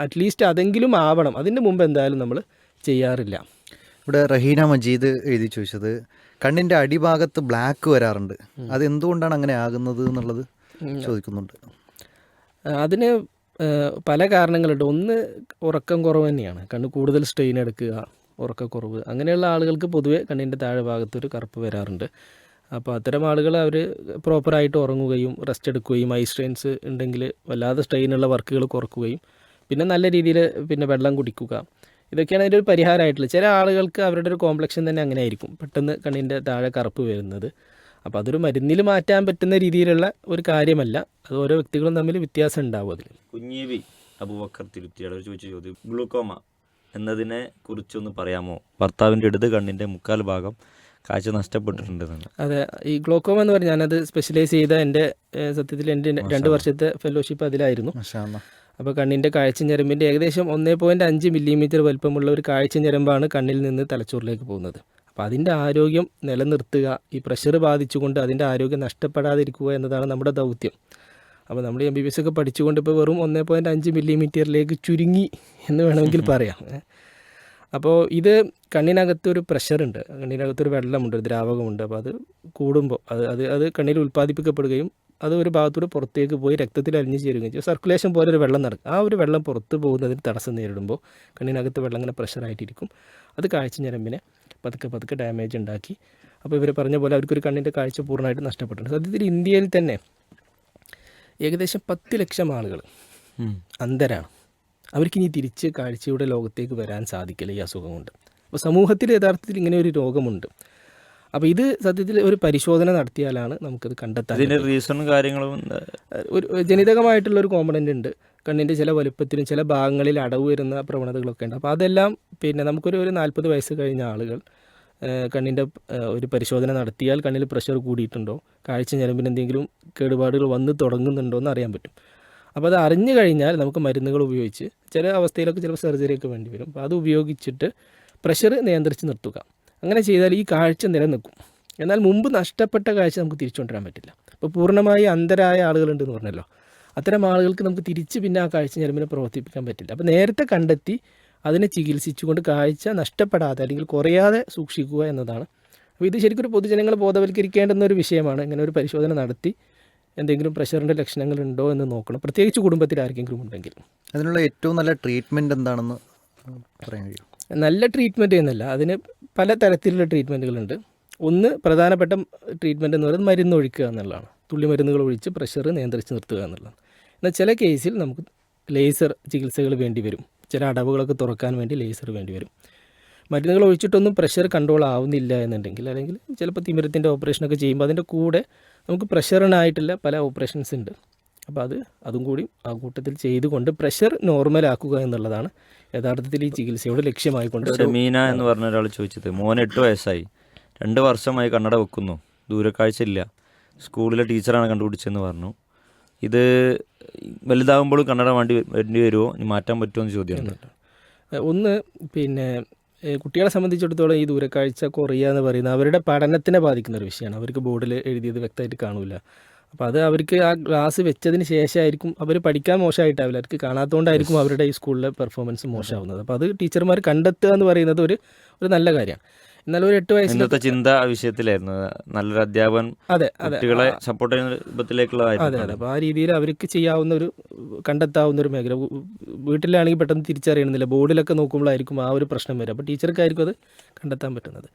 അറ്റ്ലീസ്റ്റ് അതെങ്കിലും ആവണം. അതിന്റെ മുമ്പ് എന്തായാലും നമ്മൾ ചെയ്യാറില്ല. ഇവിടെ റഹീന മജീദ് എഴുതി ചോദിച്ചത് കണ്ണിന്റെ അടിഭാഗത്ത് ബ്ലാക്ക് വരാറുണ്ട്. അത് എന്തുകൊണ്ടാണ് അങ്ങനെ ആകുന്നത് എന്നുള്ളത് ചോദിക്കുന്നുണ്ട്. അതിന് പല കാരണങ്ങളുണ്ട്. ഒന്ന് ഉറക്കം കുറവ് തന്നെയാണ്. കണ്ണ് കൂടുതൽ സ്ട്രെയിൻ എടുക്കുക ഉറക്കക്കുറവ്. അങ്ങനെയുള്ള ആളുകൾക്ക് പൊതുവെ കണ്ണിന്റെ താഴെ ഭാഗത്ത് ഒരു കറുപ്പ് വരാറുണ്ട്. അപ്പോൾ അത്തരം ആളുകൾ അവർ പ്രോപ്പറായിട്ട് ഉറങ്ങുകയും റെസ്റ്റ് എടുക്കുകയും ഐ സ്ട്രെയിൻസ് ഉണ്ടെങ്കിൽ വല്ലാതെ സ്ട്രെയിനുള്ള വർക്കുകൾ കുറക്കുകയും പിന്നെ നല്ല രീതിയിൽ പിന്നെ വെള്ളം കുടിക്കുക. ഇതൊക്കെയാണ് അതിന്റെ ഒരു പരിഹാരമായിട്ടുള്ളത്. ചില ആളുകൾക്ക് അവരുടെ ഒരു കോംപ്ലക്ഷൻ തന്നെ അങ്ങനെ ആയിരിക്കും പെട്ടെന്ന് കണ്ണിന്റെ താഴെ കറുപ്പ് വരുന്നത്. അപ്പോൾ അതൊരു മരുന്നിൽ മാറ്റാൻ പറ്റുന്ന രീതിയിലുള്ള ഒരു കാര്യമല്ല. അത് ഓരോ വ്യക്തികളും തമ്മിൽ വ്യത്യാസം ഉണ്ടാവും അതിൽ. കുഞ്ഞിവി അബൂബക്കർ തിരുത്തിയുടെ ഒരു ചോദിച്ച ചോദ്യം. ഗ്ലൂക്കോമ എന്നതിനെ കുറിച്ചൊന്ന് പറയാമോ? ഭർത്താവിന്റെ ഇടത് കണ്ണിന്റെ മുക്കാൽ ഭാഗം കാഴ്ച നഷ്ടപ്പെട്ടിട്ടുണ്ട് അതെ. ഈ ഗ്ലോക്കോമ എന്ന് പറഞ്ഞാൽ ഞാനത് സ്പെഷ്യലൈസ് ചെയ്ത എന്റെ സത്യത്തിൽ എന്റെ രണ്ട് വർഷത്തെ ഫെലോഷിപ്പ് അതിലായിരുന്നു. അപ്പോൾ കണ്ണിന്റെ കാഴ്ച ഞരമ്പിന്റെ ഏകദേശം ഒന്നേ പോയിന്റ് അഞ്ച് മില്ലിമീറ്റർ വലുപ്പമുള്ള ഒരു കാഴ്ച ഞരമ്പാണ് കണ്ണിൽ നിന്ന് തലച്ചോറിലേക്ക് പോകുന്നത്. അപ്പോൾ അതിന്റെ ആരോഗ്യം നിലനിർത്തുക ഈ പ്രഷർ ബാധിച്ചുകൊണ്ട് അതിന്റെ ആരോഗ്യം നഷ്ടപ്പെടാതിരിക്കുക എന്നതാണ് നമ്മുടെ ദൗത്യം. അപ്പോൾ നമ്മൾ എം ബി ബി എസ് ഒക്കെ പഠിച്ചുകൊണ്ട് ഇപ്പോൾ വെറും ഒന്നേ പോയിന്റ് അഞ്ച് മില്ലിമീറ്ററിലേക്ക് ചുരുങ്ങി എന്ന് വേണമെങ്കിൽ പറയാം. അപ്പോൾ ഇത് കണ്ണിനകത്തൊരു പ്രഷറുണ്ട് കണ്ണിനകത്തൊരു വെള്ളമുണ്ട് ഒരു ദ്രാവകമുണ്ട്. അപ്പോൾ അത് കൂടുമ്പോൾ അത് അത് അത് കണ്ണിൽ ഉൽപ്പാദിപ്പിക്കപ്പെടുകയും അത് ഒരു ഭാഗത്തൂടെ പുറത്തേക്ക് പോയി രക്തത്തിൽ അലിഞ്ഞു ചേരുകയും ചെയ്യും. സർക്കുലേഷൻ പോലെ ഒരു വെള്ളം നടക്കും. ആ ഒരു വെള്ളം പുറത്ത് പോകുന്നതിന് തടസ്സം നേരിടുമ്പോൾ കണ്ണിനകത്ത് വെള്ളം ഇങ്ങനെ പ്രഷറായിട്ടിരിക്കും അത് കാഴ്ച ഞരമ്പിനെ പതുക്കെ പതുക്കെ ഡാമേജ് ഉണ്ടാക്കി. അപ്പോൾ ഇവർ പറഞ്ഞ പോലെ അവർക്കൊരു കണ്ണിന്റെ കാഴ്ച പൂർണമായിട്ട് നഷ്ടപ്പെട്ടിട്ടുണ്ട്. സത്യത്തിൽ ഇന്ത്യയിൽ തന്നെ ഏകദേശം പത്ത് ലക്ഷം ആളുകൾ അന്ധരാണ്. അവർക്കിനി തിരിച്ച് കാഴ്ചയുടെ ലോകത്തേക്ക് വരാൻ സാധിക്കില്ല ഈ അസുഖം കൊണ്ട് അപ്പോൾ സമൂഹത്തിൽ യഥാർത്ഥത്തിൽ ഇങ്ങനെ ഒരു രോഗമുണ്ട്. അപ്പോൾ ഇത് സത്യത്തിൽ ഒരു പരിശോധന നടത്തിയാലാണ് നമുക്കത് കണ്ടെത്താൻ ഇതിന്റെ റീസണും കാര്യങ്ങളും ഒരു ജനിതകമായിട്ടുള്ള ഒരു കോമ്പണന്റ് ഉണ്ട്. കണ്ണിന്റെ ചില വലുപ്പത്തിലും ചില ഭാഗങ്ങളിൽ അടവ് വരുന്ന പ്രവണതകളൊക്കെ ഉണ്ട്. അപ്പോൾ അതെല്ലാം പിന്നെ നമുക്കൊരു ഒരു നാൽപ്പത് വയസ്സ് കഴിഞ്ഞ ആളുകൾ കണ്ണിന്റെ കണ്ണിന്റെ ഒരു പരിശോധന നടത്തിയാൽ കണ്ണിൽ പ്രഷർ കൂടിയിട്ടുണ്ടോ? കാഴ്ച ഞരമ്പിന് എന്തെങ്കിലും കേടുപാടുകൾ വന്ന് തുടങ്ങുന്നുണ്ടോ എന്ന് അറിയാൻ പറ്റും. അപ്പോൾ അത് അറിഞ്ഞു കഴിഞ്ഞാൽ നമുക്ക് മരുന്നുകൾ ഉപയോഗിച്ച് ചില അവസ്ഥയിലൊക്കെ ചിലപ്പോൾ സർജറിയൊക്കെ വേണ്ടി വരും. അപ്പോൾ അത് ഉപയോഗിച്ചിട്ട് പ്രഷർ നിയന്ത്രിച്ച് നിർത്തുക. അങ്ങനെ ചെയ്താൽ ഈ കാഴ്ച നിലനിൽക്കും. എന്നാൽ മുമ്പ് നഷ്ടപ്പെട്ട കാഴ്ച നമുക്ക് തിരിച്ചു കൊണ്ടുവരാൻ പറ്റില്ല. ഇപ്പോൾ പൂർണമായി അന്ധരായ ആളുകളുണ്ടെന്ന് പറഞ്ഞല്ലോ. അത്തരം ആളുകൾക്ക് നമുക്ക് തിരിച്ച് പിന്നെ ആ കാഴ്ച ഞരമ്പിനെ പ്രവർത്തിപ്പിക്കാൻ പറ്റില്ല. അപ്പോൾ നേരത്തെ കണ്ടെത്തി അതിനെ ചികിത്സിച്ചുകൊണ്ട് കാഴ്ച നഷ്ടപ്പെടാതെ അല്ലെങ്കിൽ കുറയാതെ സൂക്ഷിക്കുക എന്നതാണ്. അപ്പോൾ ഇത് ശരിക്കും ഒരു പൊതുജനങ്ങൾ ബോധവൽക്കരിക്കേണ്ടുന്ന ഒരു വിഷയമാണ്. ഇങ്ങനെ ഒരു പരിശോധന നടത്തി എന്തെങ്കിലും പ്രഷറിന്റെ ലക്ഷണങ്ങൾ ഉണ്ടോ എന്ന് നോക്കണം. പ്രത്യേകിച്ച് കുടുംബത്തിൽ ആർക്കെങ്കിലും ഉണ്ടെങ്കിൽ. അതിനുള്ള ഏറ്റവും നല്ല ട്രീറ്റ്മെന്റ് എന്താണെന്ന് പറയാൻ കഴിയും നല്ല ട്രീറ്റ്മെന്റ് എന്നല്ല അതിന് പല തരത്തിലുള്ള ട്രീറ്റ്മെന്റുകളുണ്ട് ഒന്ന് പ്രധാനപ്പെട്ട ട്രീറ്റ്മെന്റ് എന്ന് പറയുന്നത് മരുന്ന് ഒഴിക്കുക എന്നുള്ളതാണ്. തുള്ളി മരുന്നുകൾ ഒഴിച്ച് പ്രഷർ നിയന്ത്രിച്ച് നിർത്തുക എന്നുള്ളതാണ്. എന്നാൽ ചില കേസിൽ നമുക്ക് ലേസർ ചികിത്സകൾ വേണ്ടി വരും. ചില അടവുകളൊക്കെ തുറക്കാൻ വേണ്ടി ലേസർ വേണ്ടി വരും. മരുന്നുകൾ ഒഴിച്ചിട്ടൊന്നും പ്രഷർ കൺട്രോൾ ആവുന്നില്ല എന്നുണ്ടെങ്കിൽ അല്ലെങ്കിൽ ചിലപ്പോൾ തിമിരത്തിന്റെ ഓപ്പറേഷനൊക്കെ ചെയ്യുമ്പോൾ അതിന്റെ കൂടെ നമുക്ക് പ്രഷറിനായിട്ടുള്ള പല ഓപ്പറേഷൻസ് ഉണ്ട്. അപ്പോൾ അത് അതും കൂടി ആ കൂട്ടത്തിൽ ചെയ്തുകൊണ്ട് പ്രഷർ നോർമലാക്കുക എന്നുള്ളതാണ്. യഥാർത്ഥത്തിൽ ഈ ചികിത്സയുടെ ലക്ഷ്യമായിക്കൊണ്ട് ഷമീന എന്ന് പറഞ്ഞ ഒരാൾ ചോദിച്ചത് മോൻ എട്ട് വയസ്സായി. രണ്ട് വർഷമായി കണ്ണട വെക്കുന്നു. ദൂരക്കാഴ്ച ഇല്ല സ്കൂളിലെ ടീച്ചറാണ് കണ്ടുപിടിച്ചതെന്ന് പറഞ്ഞു. ഇത് വലുതാകുമ്പോഴും കണ്ണട വേണ്ടി വേണ്ടി വരുമോ? മാറ്റാൻ പറ്റുമോ എന്ന് ചോദ്യം ഒന്ന് പിന്നെ കുട്ടികളെ സംബന്ധിച്ചിടത്തോളം ഈ ദൂരക്കാഴ്ച കുറയുക എന്ന് പറയുന്നത് അവരുടെ പഠനത്തിനെ ബാധിക്കുന്ന ഒരു വിഷയമാണ്. അവർക്ക് ബോർഡിൽ എഴുതിയത് വ്യക്തമായിട്ട് കാണില്ല അപ്പോൾ അത് അവർക്ക് ആ ക്ലാസ് വെച്ചതിന് ശേഷമായിരിക്കും അവർ പഠിക്കാൻ മോശമായിട്ടാവില്ല. അവർക്ക് കാണാത്തതുകൊണ്ടായിരിക്കും അവരുടെ ഈ സ്കൂളിലെ പെർഫോമൻസ് മോശമാവുന്നത്. അപ്പോൾ അത് ടീച്ചർമാർ കണ്ടെത്തുക എന്ന് പറയുന്നത് ഒരു ഒരു നല്ല കാര്യമാണ്. എന്നാൽ ഒരു എട്ട് വയസ്സിൽ ഇന്നത്തെ ചിന്ത ആ വിഷയത്തിലായിരുന്നു. നല്ലൊരു അധ്യാപകൻ അതെ അതെ. കുട്ടികളെ സപ്പോർട്ട് ചെയ്യുന്ന അതെ അതെ. അപ്പോൾ ആ രീതിയിൽ അവർക്ക് ചെയ്യാവുന്ന ഒരു കണ്ടെത്താവുന്ന ഒരു മേഖല. വീട്ടിലാണെങ്കിൽ പെട്ടെന്ന് തിരിച്ചറിയണമെന്നില്ല. ബോർഡിലൊക്കെ നോക്കുമ്പോഴായിരിക്കും ആ ഒരു പ്രശ്നം വരും അപ്പോൾ ടീച്ചർക്കായിരിക്കും അത് കണ്ടെത്താൻ പറ്റുന്നത്.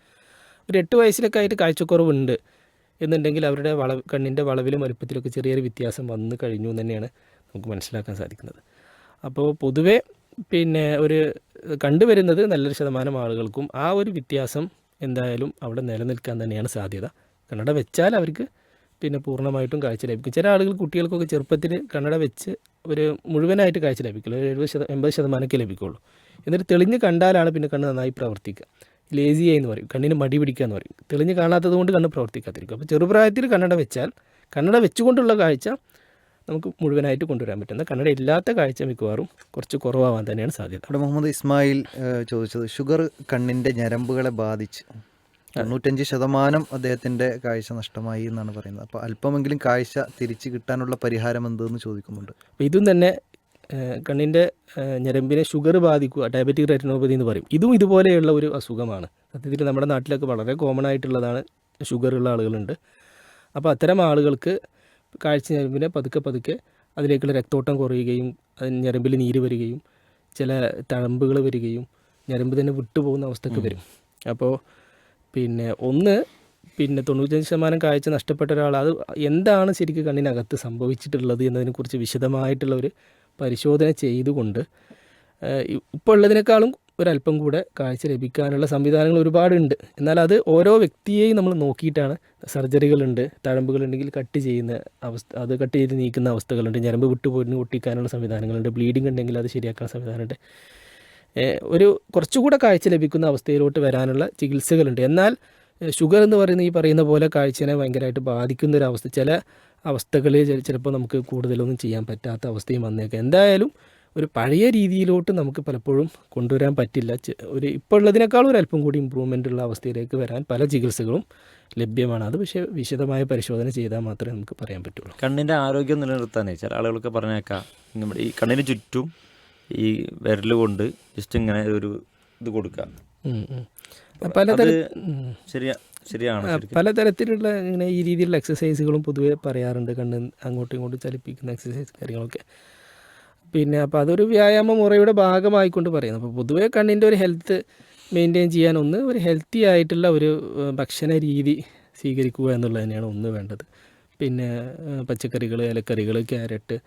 ഒരു എട്ട് വയസ്സിലൊക്കെ ആയിട്ട് കാഴ്ചക്കുറവുണ്ട്. എന്നുണ്ടെങ്കിൽ അവരുടെ വളവ് കണ്ണിന്റെ വളവിലും വലുപ്പത്തിലൊക്കെ ചെറിയൊരു വ്യത്യാസം വന്നു കഴിഞ്ഞു എന്ന് തന്നെയാണ് നമുക്ക് മനസ്സിലാക്കാൻ സാധിക്കുന്നത്. അപ്പോൾ പൊതുവേ പിന്നെ ഒരു കണ്ടുവരുന്നത് നല്ലൊരു ശതമാനം ആളുകൾക്കും ആ ഒരു വ്യത്യാസം എന്തായാലും അവിടെ നിലനിൽക്കാൻ തന്നെയാണ് സാധ്യത. കണ്ണട വെച്ചാൽ അവർക്ക് പിന്നെ പൂർണമായിട്ടും കാഴ്ച ലഭിക്കും. ചില ആളുകൾ കുട്ടികൾക്കൊക്കെ ചെറുപ്പത്തിൽ കണ്ണട വെച്ച് ഒരു മുഴുവനായിട്ട് കാഴ്ച ലഭിക്കുള്ളൂ ഒരു എഴുപത് ശത എൺപത് ശതമാനമൊക്കെ ലഭിക്കുള്ളൂ. എന്നിട്ട് തെളിഞ്ഞ് കണ്ടാലാണ് പിന്നെ കണ്ണ് നന്നായി പ്രവർത്തിക്കുക. ലേസി എന്ന് പറയും. കണ്ണിന് മടി പിടിക്കുക എന്ന് പറയും. തെളിഞ്ഞ് കാണാത്തത് കൊണ്ട് കണ്ണ് പ്രവർത്തിക്കാതിരിക്കും. അപ്പോൾ ചെറുപ്രായത്തിൽ കണ്ണട വെച്ചാൽ കണ്ണട വെച്ചുകൊണ്ടുള്ള കാഴ്ച നമുക്ക് മുഴുവനായിട്ട് കൊണ്ടുവരാൻ പറ്റും. എന്നാൽ കണ്ണട ഇല്ലാത്ത കാഴ്ച മിക്കവാറും കുറച്ച് കുറവാകാൻ തന്നെയാണ് സാധ്യത. അവിടെ മുഹമ്മദ് ഇസ്മായിൽ ചോദിച്ചത് ഷുഗർ കണ്ണിന്റെ ഞരമ്പുകളെ ബാധിച്ച് തൊണ്ണൂറ്റഞ്ച് ശതമാനം അദ്ദേഹത്തിന്റെ കാഴ്ച നഷ്ടമായി എന്നാണ് പറയുന്നത്. അപ്പോൾ അല്പമെങ്കിലും കാഴ്ച തിരിച്ചു കിട്ടാനുള്ള പരിഹാരം എന്തെന്ന് ചോദിക്കുന്നുണ്ട്. അപ്പോൾ ഇതും തന്നെ കണ്ണിന്റെ ഞരമ്പിനെ ഷുഗർ ബാധിക്കുക ഡയബറ്റിക് റെറ്റിനോപ്പതി എന്ന് പറയും. ഇതും ഇതുപോലെയുള്ള ഒരു അസുഖമാണ്. സത്യത്തിൽ നമ്മുടെ നാട്ടിലൊക്കെ വളരെ കോമൺ ആയിട്ടുള്ളതാണ് ഷുഗർ ഉള്ള ആളുകളുണ്ട്. അപ്പോൾ അത്തരം ആളുകൾക്ക് കാഴ്ച ഞരമ്പിനെ പതുക്കെ പതുക്കെ അതിലേക്കുള്ള രക്തോട്ടം കുറയുകയും ഞരമ്പിൽ നീര് വരികയും ചില തഴമ്പുകൾ വരികയും ഞരമ്പ് തന്നെ വിട്ടുപോകുന്ന അവസ്ഥക്ക് വരും. അപ്പോൾ പിന്നെ ഒന്ന് പിന്നെ തൊണ്ണൂറ്റഞ്ച് ശതമാനം കാഴ്ച നഷ്ടപ്പെട്ട ഒരാൾ അത് എന്താണ് ശരിക്കും കണ്ണിനകത്ത് സംഭവിച്ചിട്ടുള്ളത് എന്നതിനെക്കുറിച്ച് വിശദമായിട്ടുള്ള ഒരു പരിശോധന ചെയ്തുകൊണ്ട് ഇപ്പോൾ ഉള്ളതിനേക്കാളും ഒരല്പം കൂടെ കാഴ്ച ലഭിക്കാനുള്ള സംവിധാനങ്ങൾ ഒരുപാടുണ്ട്. എന്നാൽ അത് ഓരോ വ്യക്തിയെയും നമ്മൾ നോക്കിയിട്ടാണ്. സർജറികളുണ്ട് തഴമ്പുകളുണ്ടെങ്കിൽ കട്ട് ചെയ്യുന്ന അവസ്ഥ അത് കട്ട് ചെയ്ത് നീക്കുന്ന അവസ്ഥകളുണ്ട്. ഞരമ്പ് വിട്ടുപോയിന് ഒട്ടിക്കാനുള്ള സംവിധാനങ്ങളുണ്ട്. ബ്ലീഡിംഗ് ഉണ്ടെങ്കിൽ അത് ശരിയാക്കാൻ സംവിധാനമുണ്ട്. ഒരു കുറച്ചുകൂടെ കാഴ്ച ലഭിക്കുന്ന അവസ്ഥയിലോട്ട് വരാനുള്ള ചികിത്സകളുണ്ട്. എന്നാൽ ഷുഗർ എന്ന് പറയുന്ന ഈ പറയുന്ന പോലെ കാഴ്ചനെ ഭയങ്കരമായിട്ട് ബാധിക്കുന്ന ഒരു അവസ്ഥ ചില അവസ്ഥകളിൽ ചിലപ്പോൾ നമുക്ക് കൂടുതലൊന്നും ചെയ്യാൻ പറ്റാത്ത അവസ്ഥയും വന്നേക്കാം. എന്തായാലും ഒരു പഴയ രീതിയിലോട്ട് നമുക്ക് പലപ്പോഴും കൊണ്ടുവരാൻ പറ്റില്ല. ഒരു ഇപ്പോൾ ഉള്ളതിനേക്കാളും ഒരു അല്പം കൂടി ഇമ്പ്രൂവ്മെന്റ് ഉള്ള അവസ്ഥയിലേക്ക് വരാൻ പല ചികിത്സകളും ലഭ്യമാണ്. അത് പക്ഷേ വിശദമായ പരിശോധന ചെയ്താൽ മാത്രമേ നമുക്ക് പറയാൻ പറ്റുള്ളൂ. കണ്ണിന്റെ ആരോഗ്യം നിലനിർത്താനേ ചില ആളുകളൊക്കെ പറഞ്ഞേക്കാം. നമ്മുടെ ഈ കണ്ണിന് ചുറ്റും ഈ വിരൽ കൊണ്ട് ജസ്റ്റ് ഇങ്ങനെ ഒരു ഇത് കൊടുക്കുക. പലതരം. ശരിയാ ശരിയാണ് പലതരത്തിലുള്ള ഇങ്ങനെ ഈ രീതിയിലുള്ള എക്സസൈസുകളും പൊതുവെ പറയാറുണ്ട്. കണ്ണ് അങ്ങോട്ടും ഇങ്ങോട്ടും ചലിപ്പിക്കുന്ന എക്സസൈസ് കാര്യങ്ങളൊക്കെ. പിന്നെ അപ്പോൾ അതൊരു വ്യായാമ മുറയുടെ ഭാഗമായിക്കൊണ്ട് പറയുന്നു. അപ്പോൾ പൊതുവെ കണ്ണിന്റെ ഒരു ഹെൽത്ത് മെയിന്റെയിൻ ചെയ്യാൻ ഒന്ന് ഒരു ഹെൽത്തി ആയിട്ടുള്ള ഒരു ഭക്ഷണ രീതി സ്വീകരിക്കുക എന്നുള്ളത് തന്നെയാണ് ഒന്ന് വേണ്ടത്. പിന്നെ പച്ചക്കറികൾ ഇലക്കറികൾ ക്യാരറ്റ്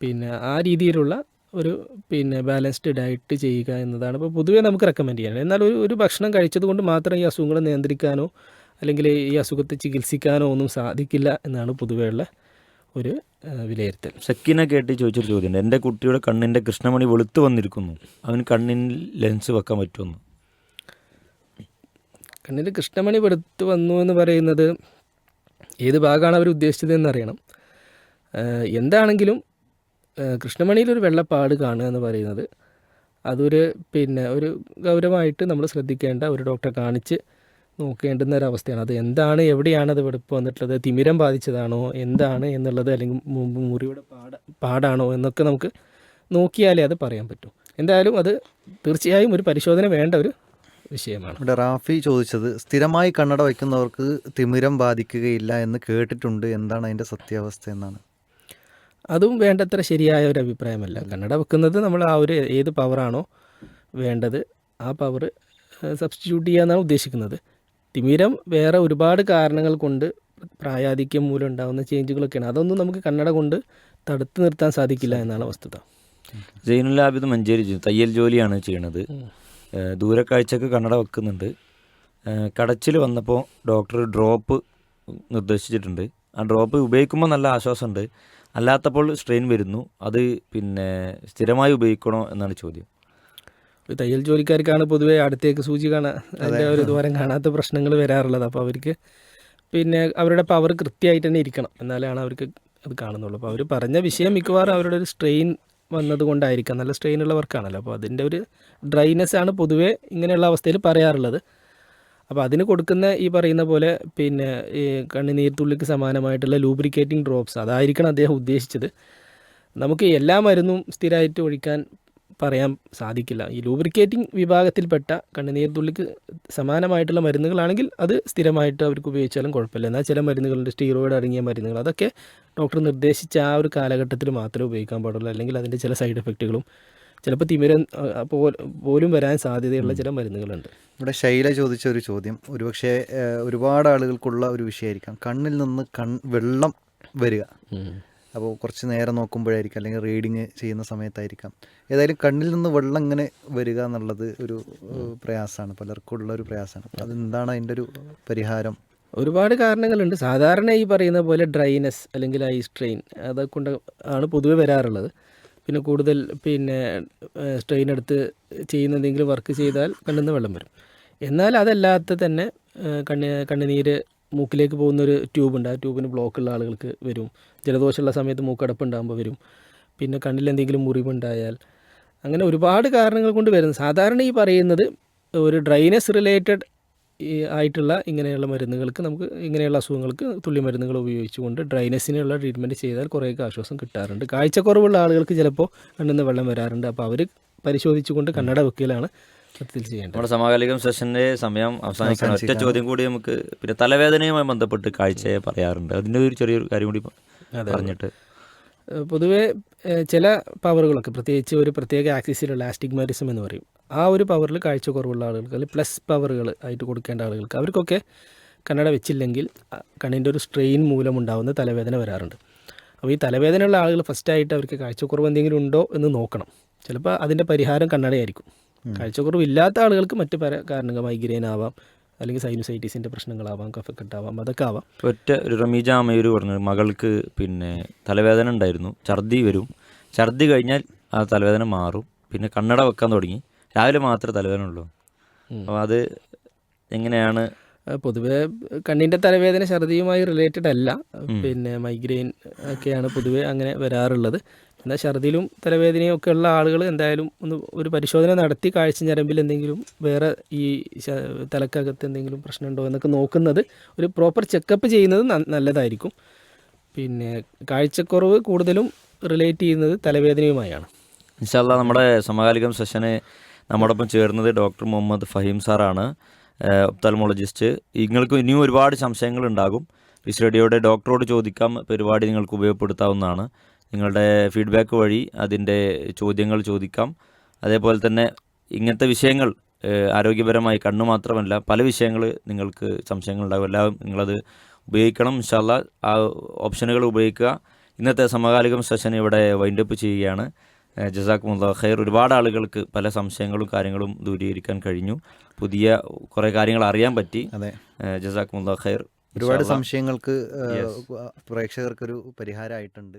പിന്നെ ആ രീതിയിലുള്ള ഒരു പിന്നെ ബാലൻസ്ഡ് ഡയറ്റ് ചെയ്യുക എന്നതാണ്. ഇപ്പോൾ പൊതുവേ നമുക്ക് റെക്കമെൻഡ് ചെയ്യാൻ എന്നാൽ ഒരു ഒരു ഭക്ഷണം കഴിച്ചത് കൊണ്ട് മാത്രം ഈ അസുഖങ്ങൾ നിയന്ത്രിക്കാനോ അല്ലെങ്കിൽ ഈ അസുഖത്തെ ചികിത്സിക്കാനോ ഒന്നും സാധിക്കില്ല എന്നാണ് പൊതുവെയുള്ള ഒരു വിലയിരുത്തൽ. സക്കീന കേട്ട് ചോദിച്ചൊരു ചോദ്യമുണ്ട്. എന്റെ കുട്ടിയുടെ കണ്ണിന്റെ കൃഷ്ണമണി വെളുത്ത് വന്നിരിക്കുന്നു. അവന് കണ്ണിൽ ലെൻസ് വെക്കാൻ പറ്റുമെന്ന്? കണ്ണിൽ കൃഷ്ണമണി വെളുത്ത് വന്നു എന്ന് പറയുന്നത് ഏത് ഭാഗമാണ് അവർ ഉദ്ദേശിച്ചത് എന്നറിയണം. ആ, എന്താണെങ്കിലും കൃഷ്ണമണിയിലൊരു വെള്ളപ്പാട് കാണുക എന്ന് പറയുന്നത്. അതൊരു പിന്നെ ഒരു ഗൗരവമായിട്ട് നമ്മൾ ശ്രദ്ധിക്കേണ്ട ഒരു ഡോക്ടറെ കാണിച്ച് നോക്കേണ്ടുന്ന ഒരു അവസ്ഥയാണ്. അത് എന്താണ് എവിടെയാണ് അത് വെടുപ്പ് വന്നിട്ടുള്ളത് തിമിരം ബാധിച്ചതാണോ എന്താണ് എന്നുള്ളത് അല്ലെങ്കിൽ മുറിയുടെ പാട പാടാണോ എന്നൊക്കെ നമുക്ക് നോക്കിയാലേ അത് പറയാൻ പറ്റും. എന്തായാലും അത് തീർച്ചയായും ഒരു പരിശോധന വേണ്ട ഒരു വിഷയമാണ്. ഇവിടെ റാഫി ചോദിച്ചത് സ്ഥിരമായി കണ്ണട വയ്ക്കുന്നവർക്ക് തിമിരം ബാധിക്കുകയില്ല എന്ന് കേട്ടിട്ടുണ്ട്. എന്താണ് അതിന്റെ സത്യാവസ്ഥ എന്നാണ്. അതും വേണ്ടത്ര ശരിയായ ഒരു അഭിപ്രായമല്ല. കണ്ണട വെക്കുന്നത് നമ്മൾ ആ ഒരു ഏത് പവറാണോ വേണ്ടത് ആ പവർ സബ്സ്റ്റിറ്റ്യൂട്ട് ചെയ്യാന്നാണ് ഉദ്ദേശിക്കുന്നത്. തിമിരം വേറെ ഒരുപാട് കാരണങ്ങൾ കൊണ്ട് പ്രായാധിക്യം മൂലം ഉണ്ടാകുന്ന ചേഞ്ചുകളൊക്കെയാണ് അതൊന്നും നമുക്ക് കണ്ണട കൊണ്ട് തടുത്തു നിർത്താൻ സാധിക്കില്ല എന്നാണ് വസ്തുത. ജൈനുൽ ആബിദ് മഞ്ചേരി. തയ്യൽ ജോലിയാണ് ചെയ്യണത്. ദൂരക്കാഴ്ചക്ക് കണ്ണട വെക്കുന്നുണ്ട്. കടച്ചിൽ വന്നപ്പോൾ ഡോക്ടർ ഡ്രോപ്പ് നിർദ്ദേശിച്ചിട്ടുണ്ട്. ആ ഡ്രോപ്പ് ഉപയോഗിക്കുമ്പോൾ നല്ല ആശ്വാസമുണ്ട്. അല്ലാത്തപ്പോൾ സ്ട്രെയിൻ വരുന്നു. അത് പിന്നെ സ്ഥിരമായി ഉപയോഗിക്കണോ എന്നാണ് ചോദ്യം. ഒരു തയ്യൽ ജോലിക്കാർക്കാണ് പൊതുവേ അടുത്തേക്ക് സൂചി കാണാൻ അതിന്റെ ഒരു ദൂരം കാണാത്ത പ്രശ്നങ്ങൾ വരാറുള്ളത്. അപ്പോൾ അവർക്ക് പിന്നെ അവരുടെ പവർ കൃത്യമായിട്ട് തന്നെ ഇരിക്കണം. എന്നാലാണ് അവർക്ക് അത് കാണുന്നുള്ളൂ. അപ്പോൾ അവർ പറഞ്ഞ വിഷയം മിക്കവാറും അവരുടെ ഒരു സ്ട്രെയിൻ വന്നത് കൊണ്ടായിരിക്കാം നല്ല സ്ട്രെയിൻ ഉള്ള വർക്കാണല്ലോ അപ്പോൾ അതിന്റെ ഒരു ഡ്രൈനെസ് ആണ് പൊതുവേ ഇങ്ങനെയുള്ള അവസ്ഥയിൽ പറയാറുള്ളത്. അപ്പോൾ അതിന് കൊടുക്കുന്ന ഈ പറയുന്ന പോലെ പിന്നെ ഈ കണ്ണുനീർത്തുള്ളിക്ക് സമാനമായിട്ടുള്ള ലൂബ്രിക്കേറ്റിംഗ് ഡ്രോപ്സ് അതായിരിക്കണം അദ്ദേഹം ഉദ്ദേശിച്ചത്. നമുക്ക് എല്ലാ മരുന്നും സ്ഥിരമായിട്ട് ഒഴിക്കാൻ പറയാൻ സാധിക്കില്ല. ഈ ലൂബ്രിക്കേറ്റിംഗ് വിഭാഗത്തിൽപ്പെട്ട കണ്ണുനീർത്തുള്ളിക്ക് സമാനമായിട്ടുള്ള മരുന്നുകളാണെങ്കിൽ അത് സ്ഥിരമായിട്ട് അവർക്ക് ഉപയോഗിച്ചാലും കുഴപ്പമില്ല. എന്നാൽ ചില മരുന്നുകളുണ്ട് സ്റ്റീറോയിഡ് അടങ്ങിയ മരുന്നുകൾ അതൊക്കെ ഡോക്ടർ നിർദ്ദേശിച്ച ആ ഒരു കാലഘട്ടത്തിൽ മാത്രമേ ഉപയോഗിക്കാൻ പാടുള്ളൂ. അല്ലെങ്കിൽ അതിന്റെ ചില സൈഡ് എഫക്റ്റുകളും ചിലപ്പോൾ തിമിരം പോലും വരാൻ സാധ്യതയുള്ള ചില മരുന്നുകളുണ്ട്. ഇവിടെ ശൈല ചോദിച്ച ഒരു ചോദ്യം. ഒരുപക്ഷെ ഒരുപാട് ആളുകൾക്കുള്ള ഒരു വിഷയമായിരിക്കാം. കണ്ണിൽ നിന്ന് കൺ വെള്ളം വരിക. അപ്പോൾ കുറച്ച് നേരം നോക്കുമ്പോഴായിരിക്കും അല്ലെങ്കിൽ റീഡിങ് ചെയ്യുന്ന സമയത്തായിരിക്കാം. ഏതായാലും കണ്ണിൽ നിന്ന് വെള്ളം ഇങ്ങനെ വരിക എന്നുള്ളത് ഒരു പ്രയാസമാണ്. പലർക്കും ഉള്ള ഒരു പ്രയാസമാണ്. അതെന്താണ് അതിന്റെ ഒരു പരിഹാരം? ഒരുപാട് കാരണങ്ങളുണ്ട്. സാധാരണ ഈ പറയുന്ന പോലെ ഡ്രൈനെസ് അല്ലെങ്കിൽ ഐ സ്ട്രെയിൻ അതൊക്കെ ആണ് പൊതുവെ വരാറുള്ളത്. പിന്നെ കൂടുതൽ പിന്നെ സ്ട്രെയിൻ എടുത്ത് ചെയ്യുന്ന എന്തെങ്കിലും വർക്ക് ചെയ്താൽ കണ്ണിന്ന് വെള്ളം വരും. എന്നാൽ അതല്ലാത്ത തന്നെ കണ്ണ് കണ്ണുനീര് മൂക്കിലേക്ക് പോകുന്നൊരു ട്യൂബുണ്ട് ആ ട്യൂബിന് ബ്ലോക്കുള്ള ആളുകൾക്ക് വരും. ജലദോഷമുള്ള സമയത്ത് മൂക്കടപ്പുണ്ടാകുമ്പോൾ വരും. പിന്നെ കണ്ണിൽ എന്തെങ്കിലും മുറിവുണ്ടായാൽ അങ്ങനെ ഒരുപാട് കാരണങ്ങൾ കൊണ്ട് വരുന്നത്. സാധാരണ ഈ പറയുന്നത് ഒരു ഡ്രൈനസ് റിലേറ്റഡ് ആയിട്ടുള്ള ഇങ്ങനെയുള്ള മരുന്നുകൾക്ക് നമുക്ക് ഇങ്ങനെയുള്ള അസുഖങ്ങൾക്ക് തുള്ളി മരുന്നുകൾ ഉപയോഗിച്ചുകൊണ്ട് ഡ്രൈനസിനുള്ള ട്രീറ്റ്മെന്റ് ചെയ്താൽ കുറേയൊക്കെ ആശ്വാസം കിട്ടാറുണ്ട്. കാഴ്ചക്കുറവുള്ള ആളുകൾക്ക് ചിലപ്പോൾ കണ്ണിന്ന് വെള്ളം വരാറുണ്ട്. അപ്പോൾ അവർ പരിശോധിച്ചുകൊണ്ട് കണ്ണട വെക്കലാണ് നമ്മുടെ സമകാലികം സെഷന്റെ സമയം അവസാനിക്കണം. ഒറ്റ ചോദ്യം കൂടി നമുക്ക് പിന്നെ തലവേദനയുമായി ബന്ധപ്പെട്ട് കാഴ്ചയെ പറയാറുണ്ട്. അതിന്റെ ഒരു ചെറിയൊരു കാര്യം കൂടി പറഞ്ഞിട്ട് പൊതുവേ ചില പവറുകളൊക്കെ പ്രത്യേകിച്ച് ഒരു പ്രത്യേക ആക്സിസിലുള്ള ആസ്റ്റിഗ്മാറ്റിസം എന്ന് പറയും. ആ ഒരു പവറിൽ കാഴ്ച കുറവുള്ള ആളുകൾക്ക് അല്ലെങ്കിൽ പ്ലസ് പവറുകൾ ആയിട്ട് കൊടുക്കേണ്ട ആളുകൾക്ക് അവർക്കൊക്കെ കണ്ണട വെച്ചില്ലെങ്കിൽ കണ്ണിന്റെ ഒരു സ്ട്രെയിൻ മൂലമുണ്ടാകുന്ന തലവേദന വരാറുണ്ട്. അപ്പോൾ ഈ തലവേദനയുള്ള ആളുകൾ ഫസ്റ്റായിട്ട് അവർക്ക് കാഴ്ചക്കുറവ് എന്തെങ്കിലും ഉണ്ടോ എന്ന് നോക്കണം. ചിലപ്പോൾ അതിന്റെ പരിഹാരം കണ്ണടയായിരിക്കും. കാഴ്ചക്കുറവ് ഇല്ലാത്ത ആളുകൾക്ക് മറ്റ് പല കാരണങ്ങൾ മൈഗ്രെയിൻ ആവാം. അല്ലെങ്കിൽ സൈനുസൈറ്റീസിന്റെ പ്രശ്നങ്ങളാവാം കഫക്കെട്ടാവാം അതൊക്കെ ആവാം ഒറ്റ ഒരു റമീജ അമ്മയൂർ പറഞ്ഞു മകൾക്ക് പിന്നെ തലവേദന ഉണ്ടായിരുന്നു ഛർദി വരും. ഛർദി കഴിഞ്ഞാൽ ആ തലവേദന മാറും. പിന്നെ കണ്ണട വെക്കാൻ തുടങ്ങി. രാവിലെ മാത്രമേ തലവേദന ഉള്ളൂ. അപ്പോൾ അത് എങ്ങനെയാണ്? പൊതുവേ പൊതുവെ കണ്ണിന്റെ തലവേദന ഛർദിയുമായി റിലേറ്റഡ് അല്ല. പിന്നെ മൈഗ്രെയിൻ ഒക്കെയാണ് പൊതുവേ അങ്ങനെ വരാറുള്ളത്. എന്നാൽ ഛർദിയിലും തലവേദനയും ഒക്കെ ഉള്ള ആളുകൾ എന്തായാലും ഒന്ന് ഒരു പരിശോധന നടത്തി കാഴ്ച ഞരമ്പിൽ എന്തെങ്കിലും വേറെ ഈ തലക്കകത്ത് എന്തെങ്കിലും പ്രശ്നമുണ്ടോ എന്നൊക്കെ നോക്കുന്നത് ഒരു പ്രോപ്പർ ചെക്കപ്പ് ചെയ്യുന്നത് നല്ലതായിരിക്കും. പിന്നെ കാഴ്ചക്കുറവ് കൂടുതലും റിലേറ്റ് ചെയ്യുന്നത് തലവേദനയുമായാണ്. ഇൻഷാല്ല നമ്മുടെ സമകാലികം സെഷന് നമ്മോടൊപ്പം ചേർന്നത് ഡോക്ടർ മുഹമ്മദ് ഫഹീം സാറാണ്. ഒപ്താൽമോളജിസ്റ്റ്. നിങ്ങൾക്ക് ഇനിയും ഒരുപാട് സംശയങ്ങൾ ഉണ്ടാകും. വിസ് ഡോക്ടറോട് ചോദിക്കാം. പരിപാടി നിങ്ങൾക്ക് ഉപയോഗപ്പെടുത്താവുന്നതാണ്. നിങ്ങളുടെ ഫീഡ്ബാക്ക് വഴി അതിന്റെ ചോദ്യങ്ങൾ ചോദിക്കാം. അതേപോലെ തന്നെ ഇങ്ങനത്തെ വിഷയങ്ങൾ ആരോഗ്യപരമായി കണ്ണു മാത്രമല്ല പല വിഷയങ്ങൾ നിങ്ങൾക്ക് സംശയങ്ങൾ ഉണ്ടാകും എല്ലാം നിങ്ങളത് ഉപയോഗിക്കണം. ഇൻഷാല്ല ആ ഓപ്ഷനുകൾ ഉപയോഗിക്കുക. ഇന്നത്തെ സമകാലികം സെഷൻ ഇവിടെ വൈൻഡപ്പ് ചെയ്യുകയാണ്. ജസാഖ് ഖൈർ. ഒരുപാട് ആളുകൾക്ക് പല സംശയങ്ങളും കാര്യങ്ങളും ദൂരീകരിക്കാൻ കഴിഞ്ഞു. പുതിയ കുറേ കാര്യങ്ങൾ അറിയാൻ പറ്റി. അതെ. ജസാഖ് ഖൈർ. ഒരുപാട് സംശയങ്ങൾക്ക് പ്രേക്ഷകർക്കൊരു പരിഹാരമായിട്ടുണ്ട്